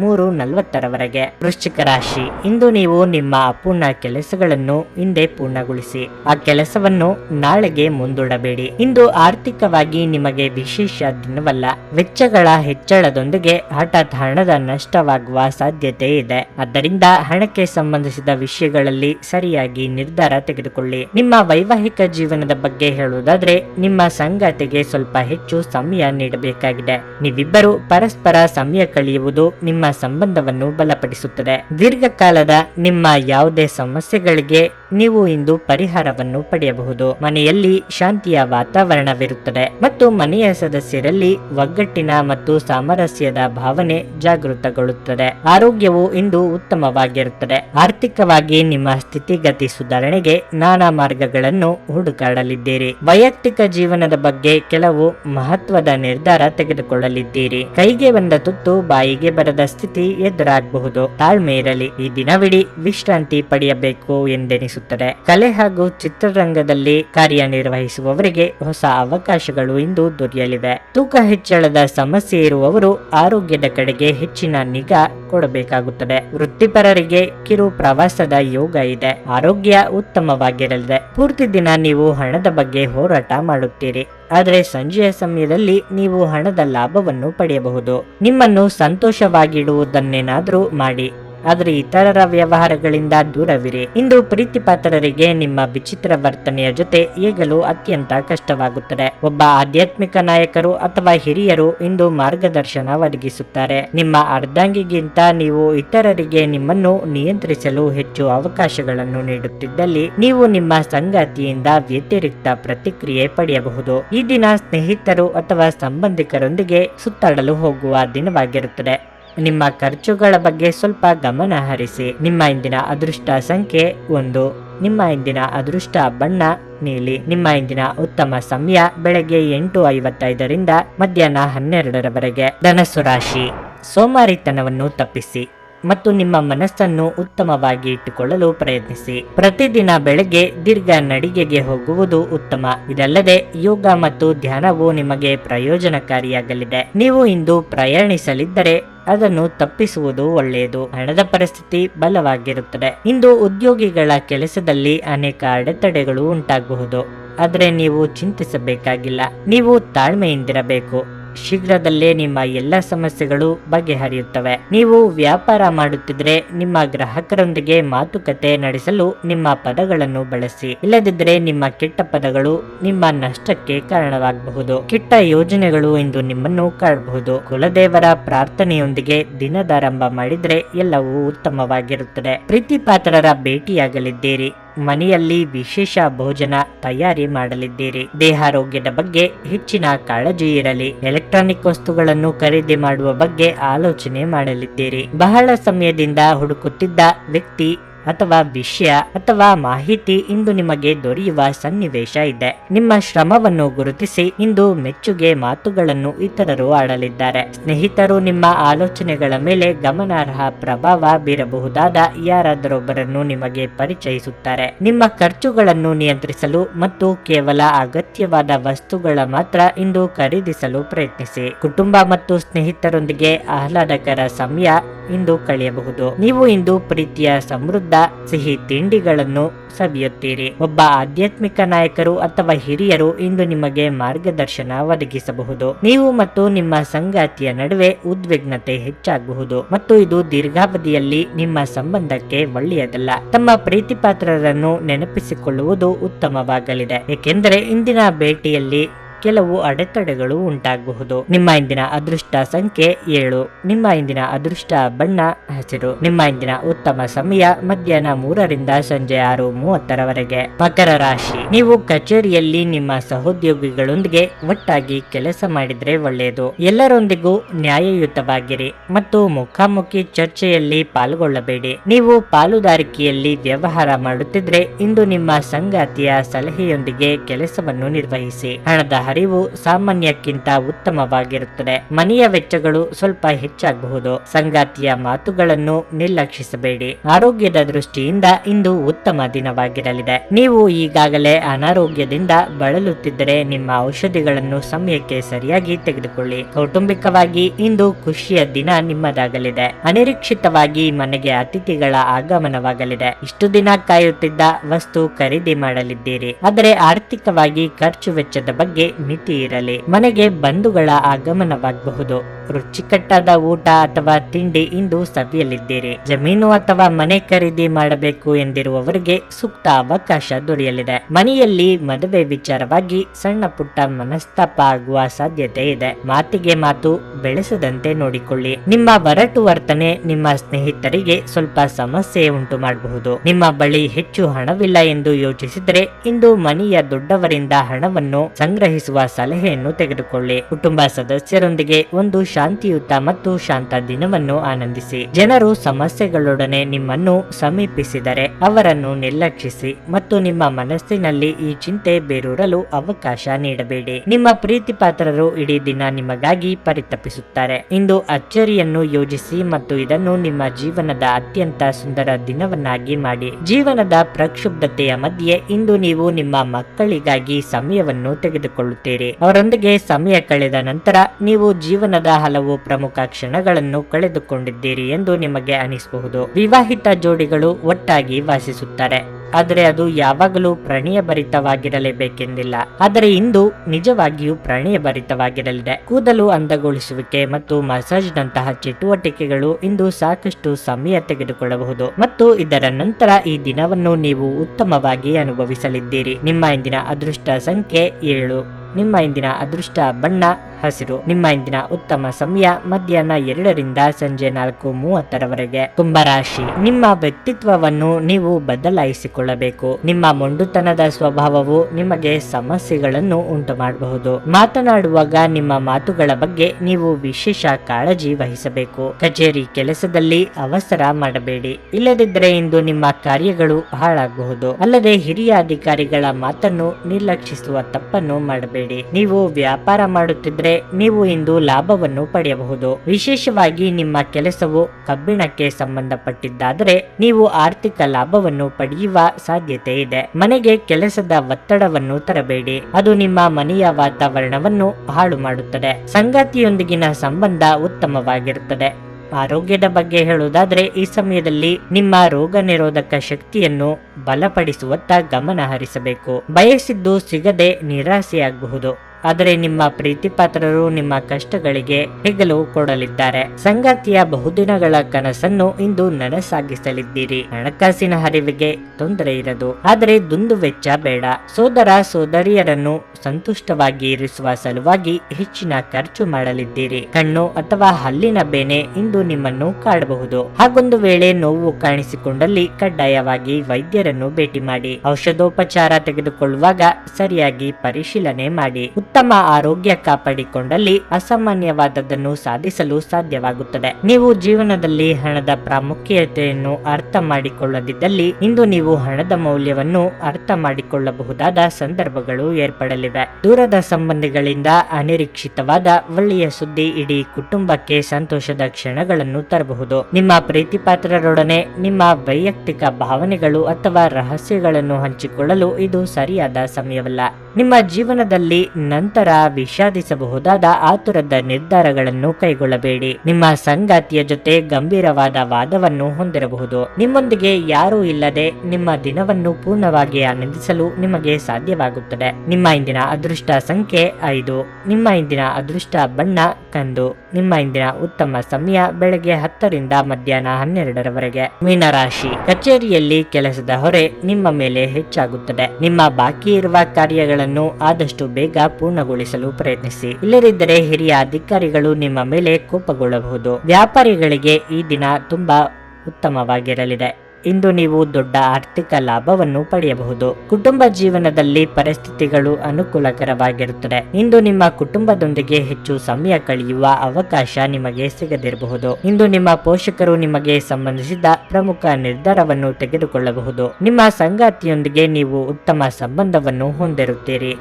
ಮೂರು ನಲವತ್ತರವರೆಗೆ. ವೃಶ್ಚಿಕ ರಾಶಿ. ಇಂದು ನೀವು ನಿಮ್ಮ ಅಪೂರ್ಣ ಕೆಲಸಗಳನ್ನು ಹಿಂದೆ ಪೂರ್ಣಗೊಳಿಸಿ. ಆ ಕೆಲಸವನ್ನು ನಾಳೆಗೆ ಮುಂದೂಡಬೇಡಿ. ಇಂದು ಆರ್ಥಿಕವಾಗಿ ನಿಮಗೆ ವಿಶೇಷ ದಿನವಲ್ಲ. ವೆಚ್ಚಗಳ ಹೆಚ್ಚಳದೊಂದಿಗೆ ಹಠಾತ್ ಹಣದ ನಷ್ಟವಾಗುವ ಸಾಧ್ಯತೆ ಇದೆ. ಆದ್ದರಿಂದ ಹಣಕ್ಕೆ ಸಂಬಂಧಿಸಿದ ವಿಷಯಗಳಲ್ಲಿ ಸರಿಯಾಗಿ ನಿರ್ಧಾರ ತೆಗೆದುಕೊಳ್ಳಿ. ನಿಮ್ಮ ವೈವಾಹಿಕ ಜೀವನದ ಬಗ್ಗೆ ಹೇಳುವುದಾದ್ರೆ, ನಿಮ್ಮ ಸಂಗಾತಿಗೆ ಸ್ವಲ್ಪ ಹೆಚ್ಚು ಸಮಯ ನೀಡಬೇಕಾಗಿದೆ. ನೀವಿಬ್ಬರು ಪರಸ್ಪರ ಸಮಯ ಕಳೆಯುವುದು ನಿಮ್ಮ ಸಂಬಂಧವನ್ನು ಬಲಪಡಿಸುತ್ತದೆ. ದೀರ್ಘಕಾಲದ ನಿಮ್ಮ ಯಾವುದೇ ಸಮಸ್ಯೆಗಳಿಗೆ ನೀವು ಇಂದು ಪರಿಹಾರವನ್ನು ಪಡೆಯಬಹುದು. ಮನೆಯಲ್ಲಿ ಶಾಂತಿಯ ವಾತಾವರಣವಿರುತ್ತದೆ ಮತ್ತು ಮನೆಯ ಸದಸ್ಯರಲ್ಲಿ ಒಗ್ಗಟ್ಟಿನ ಮತ್ತು ಸಾಮರಸ್ಯದ ಭಾವನೆ ಜಾಗೃತಗೊಳ್ಳುತ್ತದೆ. ಆರೋಗ್ಯವು ಇಂದು ಉತ್ತಮವಾಗಿರುತ್ತದೆ. ಆರ್ಥಿಕವಾಗಿ ನಿಮ್ಮ ಸ್ಥಿತಿಗತಿ ಸುಧಾರಣೆಗೆ ನಾನಾ ಮಾರ್ಗಗಳನ್ನು ಹುಡುಕಾಡಲಿದ್ದೀರಿ. ವೈಯಕ್ತಿಕ ಜೀವನದ ಬಗ್ಗೆ ಕೆಲವು ಮಹತ್ವದ ನಿರ್ಧಾರ ತೆಗೆದುಕೊಳ್ಳಲಿದ್ದೀರಿ. ಕೈಗೆ ಬಂದ ತುತ್ತು ಬಾಯಿಗೆ ಬರದ ಸ್ಥಿತಿ ಎದುರಾಗಬಹುದು. ತಾಳ್ಮೆ ಇರಲಿ ಈ ದಿನವಿಡೀ ವಿಶ್ರಾಂತಿ ಪಡೆಯಬೇಕು ಎಂದೆನಿಸುತ್ತದೆ. ಕಲೆ ಹಾಗೂ ಚಿತ್ರರಂಗದಲ್ಲಿ ಕಾರ್ಯನಿರ್ವಹಿಸುವವರಿಗೆ ಹೊಸ ಅವಕಾಶಗಳು ಇಂದು ದೊರೆಯಲಿವೆ. ತೂಕ ಹೆಚ್ಚಳದ ಸಮಸ್ಯೆ ಇರುವವರು ಆರೋಗ್ಯದ ಕಡೆಗೆ ಹೆಚ್ಚಿನ ನಿಗಾ ಕೊಡಬೇಕಾಗುತ್ತದೆ. ವೃತ್ತಿಪರರಿಗೆ ಕಿರು ಪ್ರವಾಸದ ಯೋಗ ಇದೆ. ಆರೋಗ್ಯ ಉತ್ತಮವಾಗಿರಲಿದೆ. ಪೂರ್ತಿ ದಿನ ನೀವು ಹಣದ ಬಗ್ಗೆ ಹೋರಾಟ ಮಾಡುತ್ತೀರಿ. ಆದರೆ ಸಂಜೆಯ ಸಮಯದಲ್ಲಿ ನೀವು ಹಣದ ಲಾಭವನ್ನು ಪಡೆಯಬಹುದು. ನಿಮ್ಮನ್ನು ಸಂತೋಷವಾಗಿಡುವುದನ್ನೇನಾದರೂ ಮಾಡಿ. ಆದರೆ ಇತರರ ವ್ಯವಹಾರಗಳಿಂದ ದೂರವಿರಿ. ಇಂದು ಪ್ರೀತಿಪಾತ್ರರಿಗೆ ನಿಮ್ಮ ವಿಚಿತ್ರ ವರ್ತನೆಯ ಜೊತೆ ಈಗಲೂ ಅತ್ಯಂತ ಕಷ್ಟವಾಗುತ್ತದೆ. ಒಬ್ಬ ಆಧ್ಯಾತ್ಮಿಕ ನಾಯಕರು ಅಥವಾ ಹಿರಿಯರು ಇಂದು ಮಾರ್ಗದರ್ಶನ ಒದಗಿಸುತ್ತಾರೆ. ನಿಮ್ಮ ಅರ್ಧಾಂಗಿಗಿಂತ ನೀವು ಇತರರಿಗೆ ನಿಮ್ಮನ್ನು ನಿಯಂತ್ರಿಸಲು ಹೆಚ್ಚು ಅವಕಾಶಗಳನ್ನು ನೀಡುತ್ತಿದ್ದಲ್ಲಿ ನೀವು ನಿಮ್ಮ ಸಂಗಾತಿಯಿಂದ ವ್ಯತಿರಿಕ್ತ ಪ್ರತಿಕ್ರಿಯೆ ಪಡೆಯಬಹುದು. ಈ ದಿನ ಸ್ನೇಹಿತರು ಅಥವಾ ಸಂಬಂಧಿಕರೊಂದಿಗೆ ಸುತ್ತಾಡಲು ಹೋಗುವ ದಿನವಾಗಿರುತ್ತದೆ. ನಿಮ್ಮ ಖರ್ಚುಗಳ ಬಗ್ಗೆ ಸ್ವಲ್ಪ ಗಮನ ಹರಿಸಿ. ನಿಮ್ಮ ಇಂದಿನ ಅದೃಷ್ಟ ಸಂಖ್ಯೆ ಒಂದು. ನಿಮ್ಮ ಇಂದಿನ ಅದೃಷ್ಟ ಬಣ್ಣ ನೀಲಿ. ನಿಮ್ಮ ಇಂದಿನ ಉತ್ತಮ ಸಮಯ ಬೆಳಗ್ಗೆ ಎಂಟು ಐವತ್ತೈದರಿಂದ ಮಧ್ಯಾಹ್ನ ಹನ್ನೆರಡರವರೆಗೆ. ಧನಸ್ಸು ರಾಶಿ. ಸೋಮಾರಿತನವನ್ನು ತಪ್ಪಿಸಿ. ಮತ್ತು ನಿಮ್ಮ ಮನಸ್ಸನ್ನು ಉತ್ತಮವಾಗಿ ಇಟ್ಟುಕೊಳ್ಳಲು ಪ್ರಯತ್ನಿಸಿ. ಪ್ರತಿದಿನ ಬೆಳಗ್ಗೆ ದೀರ್ಘ ನಡಿಗೆಗೆ ಹೋಗುವುದು ಉತ್ತಮ. ಇದಲ್ಲದೆ ಯೋಗ ಮತ್ತು ಧ್ಯಾನವು ನಿಮಗೆ ಪ್ರಯೋಜನಕಾರಿಯಾಗಲಿದೆ. ನೀವು ಇಂದು ಪ್ರಯಾಣಿಸಲಿದ್ದರೆ ಅದನ್ನು ತಪ್ಪಿಸುವುದು ಒಳ್ಳೆಯದು. ಹಣದ ಪರಿಸ್ಥಿತಿ ಬಲವಾಗಿರುತ್ತದೆ. ಇಂದು ಉದ್ಯೋಗಿಗಳ ಕೆಲಸದಲ್ಲಿ ಅನೇಕ ಅಡೆತಡೆಗಳು ಉಂಟಾಗಬಹುದು. ಆದರೆ ನೀವು ಚಿಂತಿಸಬೇಕಾಗಿಲ್ಲ. ನೀವು ತಾಳ್ಮೆಯಿಂದಿರಬೇಕು. ಶೀಘ್ರದಲ್ಲೇ ನಿಮ್ಮ ಎಲ್ಲ ಸಮಸ್ಯೆಗಳು ಬಗೆಹರಿಯುತ್ತವೆ. ನೀವು ವ್ಯಾಪಾರ ಮಾಡುತ್ತಿದ್ರೆ ನಿಮ್ಮ ಗ್ರಾಹಕರೊಂದಿಗೆ ಮಾತುಕತೆ ನಡೆಸಲು ನಿಮ್ಮ ಪದಗಳನ್ನು ಬಳಸಿ. ಇಲ್ಲದಿದ್ದರೆ ನಿಮ್ಮ ಕೆಟ್ಟ ಪದಗಳು ನಿಮ್ಮ ನಷ್ಟಕ್ಕೆ ಕಾರಣವಾಗಬಹುದು. ಕೆಟ್ಟ ಯೋಜನೆಗಳು ಎಂದು ನಿಮ್ಮನ್ನು ಕಾಡಬಹುದು ಕುಲದೇವರ ಪ್ರಾರ್ಥನೆಯೊಂದಿಗೆ ದಿನದಾರಂಭ ಮಾಡಿದ್ರೆ ಎಲ್ಲವೂ ಉತ್ತಮವಾಗಿರುತ್ತದೆ. ಪ್ರೀತಿ ಪಾತ್ರರ ಭೇಟಿಯಾಗಲಿದ್ದೀರಿ. ಮನೆಯಲ್ಲಿ ವಿಶೇಷ ಭೋಜನ ತಯಾರಿ ಮಾಡಲಿದ್ದೀರಿ. ದೇಹಾರೋಗ್ಯದ ಬಗ್ಗೆ ಹೆಚ್ಚಿನ ಕಾಳಜಿ ಇರಲಿ. ಎಲೆಕ್ಟ್ರಾನಿಕ್ ವಸ್ತುಗಳನ್ನು ಖರೀದಿ ಮಾಡುವ ಬಗ್ಗೆ ಆಲೋಚನೆ ಮಾಡಲಿದ್ದೀರಿ. ಬಹಳ ಸಮಯದಿಂದ ಹುಡುಕುತ್ತಿದ್ದ ವ್ಯಕ್ತಿ ಅಥವಾ ವಿಷಯ ಅಥವಾ ಮಾಹಿತಿ ಇಂದು ನಿಮಗೆ ದೊರೆಯುವ ಸನ್ನಿವೇಶ ಇದೆ. ನಿಮ್ಮ ಶ್ರಮವನ್ನು ಗುರುತಿಸಿ ಇಂದು ಮೆಚ್ಚುಗೆ ಮಾತುಗಳನ್ನು ಇತರರು ಆಡಲಿದ್ದಾರೆ. ಸ್ನೇಹಿತರು, ನಿಮ್ಮ ಆಲೋಚನೆಗಳ ಮೇಲೆ ಗಮನಾರ್ಹ ಪ್ರಭಾವ ಬೀರಬಹುದಾದ ಯಾರಾದರೊಬ್ಬರನ್ನು ನಿಮಗೆ ಪರಿಚಯಿಸುತ್ತಾರೆ. ನಿಮ್ಮ ಖರ್ಚುಗಳನ್ನು ನಿಯಂತ್ರಿಸಲು ಮತ್ತು ಕೇವಲ ಅಗತ್ಯವಾದ ವಸ್ತುಗಳ ಮಾತ್ರ ಇಂದು ಖರೀದಿಸಲು ಪ್ರಯತ್ನಿಸಿ. ಕುಟುಂಬ ಮತ್ತು ಸ್ನೇಹಿತರೊಂದಿಗೆ ಆಹ್ಲಾದಕರ ಸಮಯ ಇಂದು ಕಳೆಯಬಹುದು. ನೀವು ಇಂದು ಪ್ರೀತಿಯ ಸಮೃದ್ಧ ಸಿಹಿ ತಿಂಡಿಗಳನ್ನು ಸವಿಯುತ್ತೀರಿ. ಒಬ್ಬ ಆಧ್ಯಾತ್ಮಿಕ ನಾಯಕರು ಅಥವಾ ಹಿರಿಯರು ಇಂದು ನಿಮಗೆ ಮಾರ್ಗದರ್ಶನ ಒದಗಿಸಬಹುದು. ನೀವು ಮತ್ತು ನಿಮ್ಮ ಸಂಗಾತಿಯ ನಡುವೆ ಉದ್ವಿಗ್ನತೆ ಹೆಚ್ಚಾಗಬಹುದು ಮತ್ತು ಇದು ದೀರ್ಘಾವಧಿಯಲ್ಲಿ ನಿಮ್ಮ ಸಂಬಂಧಕ್ಕೆ ಒಳ್ಳೆಯದಲ್ಲ. ತಮ್ಮ ಪ್ರೀತಿಪಾತ್ರರನ್ನು ನೆನಪಿಸಿಕೊಳ್ಳುವುದು ಉತ್ತಮವಾಗಲಿದೆ. ಏಕೆಂದರೆ ಇಂದಿನ ಭೇಟಿಯಲ್ಲಿ ಕೆಲವು ಅಡೆತಡೆಗಳು ಉಂಟಾಗಬಹುದು. ನಿಮ್ಮ ಇಂದಿನ ಅದೃಷ್ಟ ಸಂಖ್ಯೆ ಏಳು. ನಿಮ್ಮ ಇಂದಿನ ಅದೃಷ್ಟ ಬಣ್ಣ ಹಸಿರು. ನಿಮ್ಮ ಇಂದಿನ ಉತ್ತಮ ಸಮಯ ಮಧ್ಯಾಹ್ನ ಮೂರರಿಂದ ಸಂಜೆ ಆರು ಮೂವತ್ತರವರೆಗೆ. ಮಕರ ರಾಶಿ. ನೀವು ಕಚೇರಿಯಲ್ಲಿ ನಿಮ್ಮ ಸಹೋದ್ಯೋಗಿಗಳೊಂದಿಗೆ ಒಟ್ಟಾಗಿ ಕೆಲಸ ಮಾಡಿದ್ರೆ ಒಳ್ಳೆಯದು. ಎಲ್ಲರೊಂದಿಗೂ ನ್ಯಾಯಯುತವಾಗಿರಿ ಮತ್ತು ಮುಖಾಮುಖಿ ಚರ್ಚೆಯಲ್ಲಿ ಪಾಲ್ಗೊಳ್ಳಬೇಡಿ. ನೀವು ಪಾಲುದಾರಿಕೆಯಲ್ಲಿ ವ್ಯವಹಾರ ಮಾಡುತ್ತಿದ್ರೆ ಇಂದು ನಿಮ್ಮ ಸಂಗಾತಿಯ ಸಲಹೆಯೊಂದಿಗೆ ಕೆಲಸವನ್ನು ನಿರ್ವಹಿಸಿ. ಹಣದ ಹರಿವು ಸಾಮಾನ್ಯಕ್ಕಿಂತ ಉತ್ತಮವಾಗಿರುತ್ತದೆ. ಮನೆಯ ವೆಚ್ಚಗಳು ಸ್ವಲ್ಪ ಹೆಚ್ಚಾಗಬಹುದು. ಸಂಗಾತಿಯ ಮಾತುಗಳನ್ನು ನಿರ್ಲಕ್ಷಿಸಬೇಡಿ. ಆರೋಗ್ಯದ ದೃಷ್ಟಿಯಿಂದ ಇಂದು ಉತ್ತಮ ದಿನವಾಗಿರಲಿದೆ. ನೀವು ಈಗಾಗಲೇ ಅನಾರೋಗ್ಯದಿಂದ ಬಳಲುತ್ತಿದ್ದರೆ ನಿಮ್ಮ ಔಷಧಿಗಳನ್ನು ಸಮಯಕ್ಕೆ ಸರಿಯಾಗಿ ತೆಗೆದುಕೊಳ್ಳಿ. ಕೌಟುಂಬಿಕವಾಗಿ ಇಂದು ಖುಷಿಯ ದಿನ ನಿಮ್ಮದಾಗಲಿದೆ. ಅನಿರೀಕ್ಷಿತವಾಗಿ ಮನೆಗೆ ಅತಿಥಿಗಳ ಆಗಮನವಾಗಲಿದೆ. ಇಷ್ಟು ದಿನ ಕಾಯುತ್ತಿದ್ದ ವಸ್ತು ಖರೀದಿ ಮಾಡಲಿದ್ದೀರಿ. ಆದರೆ ಆರ್ಥಿಕವಾಗಿ ಖರ್ಚು ವೆಚ್ಚದ ಬಗ್ಗೆ ಮಿತಿ ಇರಲಿ. ಮನೆಗೆ ಬಂಧುಗಳ ಆಗಮನವಾಗಬಹುದು. ರುಚಿಕಟ್ಟಾದ ಊಟ ಅಥವಾ ತಿಂಡಿ ಇಂದು ಸವಿಯಲಿದ್ದೀರಿ ಜಮೀನು ಅಥವಾ ಮನೆ ಖರೀದಿ ಮಾಡಬೇಕು ಎಂದಿರುವವರಿಗೆ ಸೂಕ್ತ ಅವಕಾಶ ದೊರೆಯಲಿದೆ. ಮನೆಯಲ್ಲಿ ಮದುವೆ ವಿಚಾರವಾಗಿ ಸಣ್ಣ ಪುಟ್ಟ ಮನಸ್ತಾಪ ಆಗುವ ಸಾಧ್ಯತೆ ಇದೆ. ಮಾತಿಗೆ ಮಾತು ಬೆಳೆಸದಂತೆ ನೋಡಿಕೊಳ್ಳಿ. ನಿಮ್ಮ ಒರಟು ವರ್ತನೆ ನಿಮ್ಮ ಸ್ನೇಹಿತರಿಗೆ ಸ್ವಲ್ಪ ಸಮಸ್ಯೆ ಉಂಟು ಮಾಡಬಹುದು. ನಿಮ್ಮ ಬಳಿ ಹೆಚ್ಚು ಹಣವಿಲ್ಲ ಎಂದು ಯೋಚಿಸಿದರೆ ಇಂದು ಮನೆಯ ದೊಡ್ಡವರಿಂದ ಹಣವನ್ನು ಸಂಗ್ರಹಿಸುವ ಸಲಹೆಯನ್ನು ತೆಗೆದುಕೊಳ್ಳಿ. ಕುಟುಂಬ ಸದಸ್ಯರೊಂದಿಗೆ ಒಂದು ಶಾಂತಿಯುತ ಮತ್ತು ಶಾಂತ ದಿನವನ್ನು ಆನಂದಿಸಿ. ಜನರು ಸಮಸ್ಯೆಗಳೊಡನೆ ನಿಮ್ಮನ್ನು ಸಮೀಪಿಸಿದರೆ ಅವರನ್ನು ನಿರ್ಲಕ್ಷಿಸಿ ಮತ್ತು ನಿಮ್ಮ ಮನಸ್ಸಿನಲ್ಲಿ ಈ ಚಿಂತೆ ಬೇರೂರಲು ಅವಕಾಶ ನೀಡಬೇಡಿ. ನಿಮ್ಮ ಪ್ರೀತಿ ಪಾತ್ರರು ಇಡೀ ದಿನ ನಿಮಗಾಗಿ ಪರಿತಪಿಸುತ್ತಾರೆ. ಇಂದು ಅಚ್ಚರಿಯನ್ನು ಯೋಜಿಸಿ ಮತ್ತು ಇದನ್ನು ನಿಮ್ಮ ಜೀವನದ ಅತ್ಯಂತ ಸುಂದರ ದಿನವನ್ನಾಗಿ ಮಾಡಿ. ಜೀವನದ ಪ್ರಕ್ಷುಬ್ಧತೆಯ ಮಧ್ಯೆ ಇಂದು ನೀವು ನಿಮ್ಮ ಮಕ್ಕಳಿಗಾಗಿ ಸಮಯವನ್ನು ತೆಗೆದುಕೊಳ್ಳುತ್ತೀರಿ. ಅವರೊಂದಿಗೆ ಸಮಯ ಕಳೆದ ನಂತರ ನೀವು ಜೀವನದ ಹಲವು ಪ್ರಮುಖ ಕ್ಷಣಗಳನ್ನು ಕಳೆದುಕೊಂಡಿದ್ದೀರಿ ಎಂದು ನಿಮಗೆ ಅನಿಸಬಹುದು. ವಿವಾಹಿತ ಜೋಡಿಗಳು ಒಟ್ಟಾಗಿ ವಾಸಿಸುತ್ತಾರೆ. ಆದರೆ ಅದು ಯಾವಾಗಲೂ ಪ್ರಣಯ ಭರಿತವಾಗಿರಲೇಬೇಕೆಂದಿಲ್ಲ ಆದರೆ ಇಂದು ನಿಜವಾಗಿಯೂ ಪ್ರಣಯ ಭರಿತವಾಗಿರಲಿದೆ ಕೂದಲು ಅಂದಗೊಳಿಸುವಿಕೆ ಮತ್ತು ಮಸಾಜ್ ನಂತಹ ಚಟುವಟಿಕೆಗಳು ಇಂದು ಸಾಕಷ್ಟು ಸಮಯ ತೆಗೆದುಕೊಳ್ಳಬಹುದು. ಮತ್ತು ಇದರ ನಂತರ ಈ ದಿನವನ್ನು ನೀವು ಉತ್ತಮವಾಗಿ ಅನುಭವಿಸಲಿದ್ದೀರಿ. ನಿಮ್ಮ ಇಂದಿನ ಅದೃಷ್ಟ ಸಂಖ್ಯೆ ಏಳು. ನಿಮ್ಮ ಇಂದಿನ ಅದೃಷ್ಟ ಬಣ್ಣ ಹಸಿರು. ನಿಮ್ಮ ಇಂದಿನ ಉತ್ತಮ ಸಮಯ ಮಧ್ಯಾಹ್ನ ಎರಡರಿಂದ ಸಂಜೆ ನಾಲ್ಕು ಮೂವತ್ತರವರೆಗೆ. ಕುಂಭರಾಶಿ ನಿಮ್ಮ ವ್ಯಕ್ತಿತ್ವವನ್ನು ನೀವು ಬದಲಾಯಿಸಿಕೊಳ್ಳಬೇಕು. ನಿಮ್ಮ ಮೊಂಡುತನದ ಸ್ವಭಾವವು ನಿಮಗೆ ಸಮಸ್ಯೆಗಳನ್ನು ಉಂಟು ಮಾಡಬಹುದು ಮಾತನಾಡುವಾಗ ನಿಮ್ಮ ಮಾತುಗಳ ಬಗ್ಗೆ ನೀವು ವಿಶೇಷ ಕಾಳಜಿ ವಹಿಸಬೇಕು. ಕಚೇರಿ ಕೆಲಸದಲ್ಲಿ ಅವಸರ ಮಾಡಬೇಡಿ. ಇಲ್ಲದಿದ್ದರೆ ಇಂದು ನಿಮ್ಮ ಕಾರ್ಯಗಳು ಹಾಳಾಗಬಹುದು. ಅಲ್ಲದೆ ಹಿರಿಯ ಅಧಿಕಾರಿಗಳ ಮಾತನ್ನು ನಿರ್ಲಕ್ಷಿಸುವ ತಪ್ಪನ್ನು ಮಾಡಬೇಡಿ. ನೀವು ವ್ಯಾಪಾರ ಮಾಡುತ್ತಿದ್ರೆ ನೀವು ಇಂದು ಲಾಭವನ್ನು ಪಡೆಯಬಹುದು. ವಿಶೇಷವಾಗಿ ನಿಮ್ಮ ಕೆಲಸವು ಕಬ್ಬಿಣಕ್ಕೆ ಸಂಬಂಧಪಟ್ಟಿದ್ದಾದರೆ ನೀವು ಆರ್ಥಿಕ ಲಾಭವನ್ನು ಪಡೆಯುವ ಸಾಧ್ಯತೆ ಇದೆ. ಮನೆಗೆ ಕೆಲಸದ ಒತ್ತಡವನ್ನು ತರಬೇಡಿ. ಅದು ನಿಮ್ಮ ಮನೆಯ ವಾತಾವರಣವನ್ನು ಹಾಳು ಮಾಡುತ್ತದೆ. ಸಂಗಾತಿಯೊಂದಿಗಿನ ಸಂಬಂಧ ಉತ್ತಮವಾಗಿರುತ್ತದೆ. ಆರೋಗ್ಯದ ಬಗ್ಗೆ ಹೇಳುವುದಾದ್ರೆ, ಈ ಸಮಯದಲ್ಲಿ ನಿಮ್ಮ ರೋಗ ನಿರೋಧಕ ಶಕ್ತಿಯನ್ನು ಬಲಪಡಿಸುವತ್ತ ಗಮನ ಹರಿಸಬೇಕು. ಬಯಸಿದ್ದು ಸಿಗದೆ ನಿರಾಸೆಯಾಗಬಹುದು. ಆದರೆ ನಿಮ್ಮ ಪ್ರೀತಿಪಾತ್ರರು ನಿಮ್ಮ ಕಷ್ಟಗಳಿಗೆ ಹೆಗಲು ಕೊಡಲಿದ್ದಾರೆ. ಸಂಗಾತಿಯ ಬಹುದಿನಗಳ ಕನಸನ್ನು ಇಂದು ನನಸಾಗಿಸಲಿದ್ದೀರಿ. ಹಣಕಾಸಿನ ಹರಿವಿಗೆ ತೊಂದರೆ ಇರದು. ಆದರೆ ದುಂದು ವೆಚ್ಚ ಬೇಡ. ಸೋದರ ಸೋದರಿಯರನ್ನು ಸಂತುಷ್ಟವಾಗಿ ಇರಿಸುವ ಸಲುವಾಗಿ ಹೆಚ್ಚಿನ ಖರ್ಚು ಮಾಡಲಿದ್ದೀರಿ. ಕಣ್ಣು ಅಥವಾ ಹಲ್ಲಿನ ಬೇನೆ ಇಂದು ನಿಮ್ಮನ್ನು ಕಾಡಬಹುದು. ಹಾಗೊಂದು ವೇಳೆ ನೋವು ಕಾಣಿಸಿಕೊಂಡಲ್ಲಿ ಕಡ್ಡಾಯವಾಗಿ ವೈದ್ಯರನ್ನು ಭೇಟಿ ಮಾಡಿ. ಔಷಧೋಪಚಾರ ತೆಗೆದುಕೊಳ್ಳುವಾಗ ಸರಿಯಾಗಿ ಪರಿಶೀಲನೆ ಮಾಡಿ. ಉತ್ತಮ ಆರೋಗ್ಯ ಕಾಪಾಡಿಕೊಂಡಲ್ಲಿ ಅಸಾಮಾನ್ಯವಾದದ್ದನ್ನು ಸಾಧಿಸಲು ಸಾಧ್ಯವಾಗುತ್ತದೆ. ನೀವು ಜೀವನದಲ್ಲಿ ಹಣದ ಪ್ರಾಮುಖ್ಯತೆಯನ್ನು ಅರ್ಥ ಮಾಡಿಕೊಳ್ಳದಿದ್ದಲ್ಲಿ ಇಂದು ನೀವು ಹಣದ ಮೌಲ್ಯವನ್ನು ಅರ್ಥ ಮಾಡಿಕೊಳ್ಳಬಹುದಾದ ಸಂದರ್ಭಗಳು ಏರ್ಪಡಲಿವೆ. ದೂರದ ಸಂಬಂಧಿಗಳಿಂದ ಅನಿರೀಕ್ಷಿತವಾದ ಒಳ್ಳೆಯ ಸುದ್ದಿ ಇಡೀ ಕುಟುಂಬಕ್ಕೆ ಸಂತೋಷದ ಕ್ಷಣಗಳನ್ನು ತರಬಹುದು. ನಿಮ್ಮ ಪ್ರೀತಿಪಾತ್ರರೊಡನೆ ನಿಮ್ಮ ವೈಯಕ್ತಿಕ ಭಾವನೆಗಳು ಅಥವಾ ರಹಸ್ಯಗಳನ್ನು ಹಂಚಿಕೊಳ್ಳಲು ಇದು ಸರಿಯಾದ ಸಮಯವಲ್ಲ. ನಿಮ್ಮ ಜೀವನದಲ್ಲಿ ನಂತರ ವಿಷಾದಿಸಬಹುದಾದ ಆತುರದ ನಿರ್ಧಾರಗಳನ್ನು ಕೈಗೊಳ್ಳಬೇಡಿ. ನಿಮ್ಮ ಸಂಗಾತಿಯ ಜೊತೆ ಗಂಭೀರವಾದ ವಾದವನ್ನು ಹೊಂದಿರಬಹುದು. ನಿಮ್ಮೊಂದಿಗೆ ಯಾರೂ ಇಲ್ಲದೆ ನಿಮ್ಮ ದಿನವನ್ನು ಪೂರ್ಣವಾಗಿ ಆನಂದಿಸಲು ನಿಮಗೆ ಸಾಧ್ಯವಾಗುತ್ತದೆ. ನಿಮ್ಮ ಇಂದಿನ ಅದೃಷ್ಟ ಸಂಖ್ಯೆ ಐದು. ನಿಮ್ಮ ಇಂದಿನ ಅದೃಷ್ಟ ಬಣ್ಣ ಕಂದು. ನಿಮ್ಮ ಇಂದಿನ ಉತ್ತಮ ಸಮಯ ಬೆಳಗ್ಗೆ ಹತ್ತರಿಂದ ಮಧ್ಯಾಹ್ನ ಹನ್ನೆರಡರವರೆಗೆ. ಮೀನರಾಶಿ. ಕಚೇರಿಯಲ್ಲಿ ಕೆಲಸದ ಹೊರೆ ನಿಮ್ಮ ಮೇಲೆ ಹೆಚ್ಚಾಗುತ್ತದೆ. ನಿಮ್ಮ ಬಾಕಿ ಇರುವ ಕಾರ್ಯಗಳನ್ನು ಆದಷ್ಟು ಬೇಗ ಪೂರ್ಣಗೊಳಿಸಲು ಪ್ರಯತ್ನಿಸಿ. ಇಲ್ಲದಿದ್ದರೆ ಹಿರಿಯ ಅಧಿಕಾರಿಗಳು ನಿಮ್ಮ ಮೇಲೆ ಕೋಪಗೊಳ್ಳಬಹುದು. ವ್ಯಾಪಾರಿಗಳಿಗೆ ಈ ದಿನ ತುಂಬಾ ಉತ್ತಮವಾಗಿರಲಿದೆ. ಇಂದು ನೀವು ದೊಡ್ಡ ಆರ್ಥಿಕ ಲಾಭವನ್ನು ಪಡೆಯಬಹುದು. ಕುಟುಂಬ ಜೀವನದಲ್ಲಿ ಪರಿಸ್ಥಿತಿಗಳು ಅನುಕೂಲಕರವಾಗಿರುತ್ತದೆ. ಇಂದು ನಿಮ್ಮ ಕುಟುಂಬದೊಂದಿಗೆ ಹೆಚ್ಚು ಸಮಯ ಕಳೆಯುವ ಅವಕಾಶ ನಿಮಗೆ ಸಿಗದಿರಬಹುದು. ಇಂದು ನಿಮ್ಮ ಪೋಷಕರು ನಿಮಗೆ ಸಂಬಂಧಿಸಿದ ಪ್ರಮುಖ ನಿರ್ಧಾರವನ್ನು ತೆಗೆದುಕೊಳ್ಳಬಹುದು. ನಿಮ್ಮ ಸಂಗಾತಿಯೊಂದಿಗೆ ನೀವು ಉತ್ತಮ ಸಂಬಂಧವನ್ನು ಹೊಂದಿರುತ್ತೀರಿ.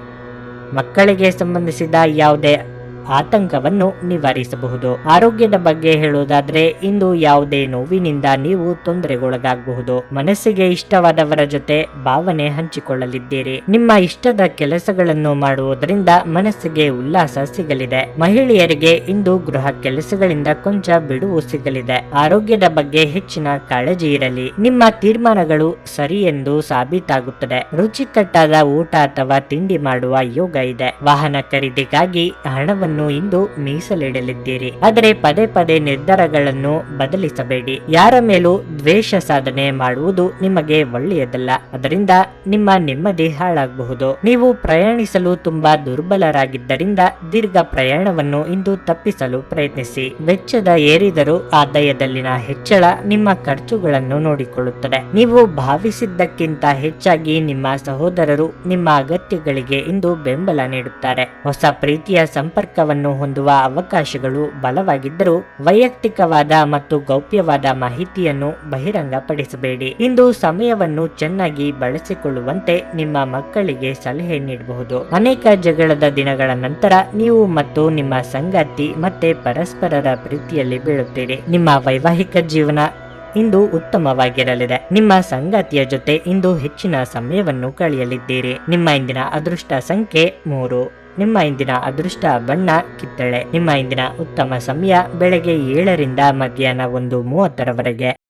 ಮಕ್ಕಳಿಗೆ ಸಂಬಂಧಿಸಿದ ಯಾವುದೇ ಆತಂಕವನ್ನು ನಿವಾರಿಸಬಹುದು. ಆರೋಗ್ಯದ ಬಗ್ಗೆ ಹೇಳುವುದಾದ್ರೆ, ಇಂದು ಯಾವುದೇ ನೋವಿನಿಂದ ನೀವು ತೊಂದರೆಗೊಳಗಾಗಬಹುದು. ಮನಸ್ಸಿಗೆ ಇಷ್ಟವಾದವರ ಜೊತೆ ಭಾವನೆ ಹಂಚಿಕೊಳ್ಳಲಿದ್ದೀರಿ. ನಿಮ್ಮ ಇಷ್ಟದ ಕೆಲಸಗಳನ್ನು ಮಾಡುವುದರಿಂದ ಮನಸ್ಸಿಗೆ ಉಲ್ಲಾಸ ಸಿಗಲಿದೆ. ಮಹಿಳೆಯರಿಗೆ ಇಂದು ಗೃಹ ಕೆಲಸಗಳಿಂದ ಕೊಂಚ ಬಿಡುವು ಸಿಗಲಿದೆ. ಆರೋಗ್ಯದ ಬಗ್ಗೆ ಹೆಚ್ಚಿನ ಕಾಳಜಿ ಇರಲಿ. ನಿಮ್ಮ ತೀರ್ಮಾನಗಳು ಸರಿ ಎಂದು ಸಾಬೀತಾಗುತ್ತದೆ. ರುಚಿಕಟ್ಟಾದ ಊಟ ಅಥವಾ ತಿಂಡಿ ಮಾಡುವ ಯೋಗ ಇದೆ. ವಾಹನ ಖರೀದಿಗಾಗಿ ಹಣವನ್ನು ಇಂದು ಮೀಸಲಿಡಲಿದ್ದೀರಿ. ಆದರೆ ಪದೇ ಪದೇ ನಿರ್ಧಾರಗಳನ್ನು ಬದಲಿಸಬೇಡಿ. ಯಾರ ಮೇಲೂ ದ್ವೇಷ ಸಾಧನೆ ಮಾಡುವುದು ನಿಮಗೆ ಒಳ್ಳೆಯದಲ್ಲ. ಅದರಿಂದ ನಿಮ್ಮ ನೆಮ್ಮದಿ ಹಾಳಾಗಬಹುದು. ನೀವು ಪ್ರಯಾಣಿಸಲು ತುಂಬಾ ದುರ್ಬಲರಾಗಿದ್ದರಿಂದ ದೀರ್ಘ ಪ್ರಯಾಣವನ್ನು ಇಂದು ತಪ್ಪಿಸಲು ಪ್ರಯತ್ನಿಸಿ. ವೆಚ್ಚದ ಏರಿದರೂ ಆದಾಯದಲ್ಲಿನ ಹೆಚ್ಚಳ ನಿಮ್ಮ ಖರ್ಚುಗಳನ್ನು ನೋಡಿಕೊಳ್ಳುತ್ತದೆ. ನೀವು ಭಾವಿಸಿದ್ದಕ್ಕಿಂತ ಹೆಚ್ಚಾಗಿ ನಿಮ್ಮ ಸಹೋದರರು ನಿಮ್ಮ ಅಗತ್ಯಗಳಿಗೆ ಇಂದು ಬೆಂಬಲ ನೀಡುತ್ತಾರೆ. ಹೊಸ ಪ್ರೀತಿಯ ಸಂಪರ್ಕವನ್ನು ಹೊಂದುವ ಅವಕಾಶಗಳು ಬಲವಾಗಿದ್ದರೂ ವೈಯಕ್ತಿಕವಾದ ಮತ್ತು ಗೌಪ್ಯವಾದ ಮಾಹಿತಿಯನ್ನು ಬಹಿರಂಗಪಡಿಸಬೇಡಿ. ಇಂದು ಸಮಯವನ್ನು ಚೆನ್ನಾಗಿ ಬಳಸಿಕೊಳ್ಳುವಂತೆ ನಿಮ್ಮ ಮಕ್ಕಳಿಗೆ ಸಲಹೆ ನೀಡಬಹುದು. ಅನೇಕ ಜಗಳದ ದಿನಗಳ ನಂತರ ನೀವು ಮತ್ತು ನಿಮ್ಮ ಸಂಗಾತಿ ಮತ್ತೆ ಪರಸ್ಪರರ ಪ್ರೀತಿಯಲ್ಲಿ ಬೀಳುತ್ತೀರಿ. ನಿಮ್ಮ ವೈವಾಹಿಕ ಜೀವನ ಇಂದು ಉತ್ತಮವಾಗಿರಲಿದೆ. ನಿಮ್ಮ ಸಂಗಾತಿಯ ಜೊತೆ ಇಂದು ಹೆಚ್ಚಿನ ಸಮಯವನ್ನು ಕಳೆಯಲಿದ್ದೀರಿ. ನಿಮ್ಮ ಇಂದಿನ ಅದೃಷ್ಟ ಸಂಖ್ಯೆ ಮೂರು. ನಿಮ್ಮ ಇಂದಿನ ಅದೃಷ್ಟ ಬಣ್ಣ ಕಿತ್ತಳೆ. ನಿಮ್ಮ ಇಂದಿನ ಉತ್ತಮ ಸಮಯ ಬೆಳಗ್ಗೆ ಏಳರಿಂದ ಮಧ್ಯಾಹ್ನ ಒಂದು ಮೂವತ್ತರವರೆಗೆ.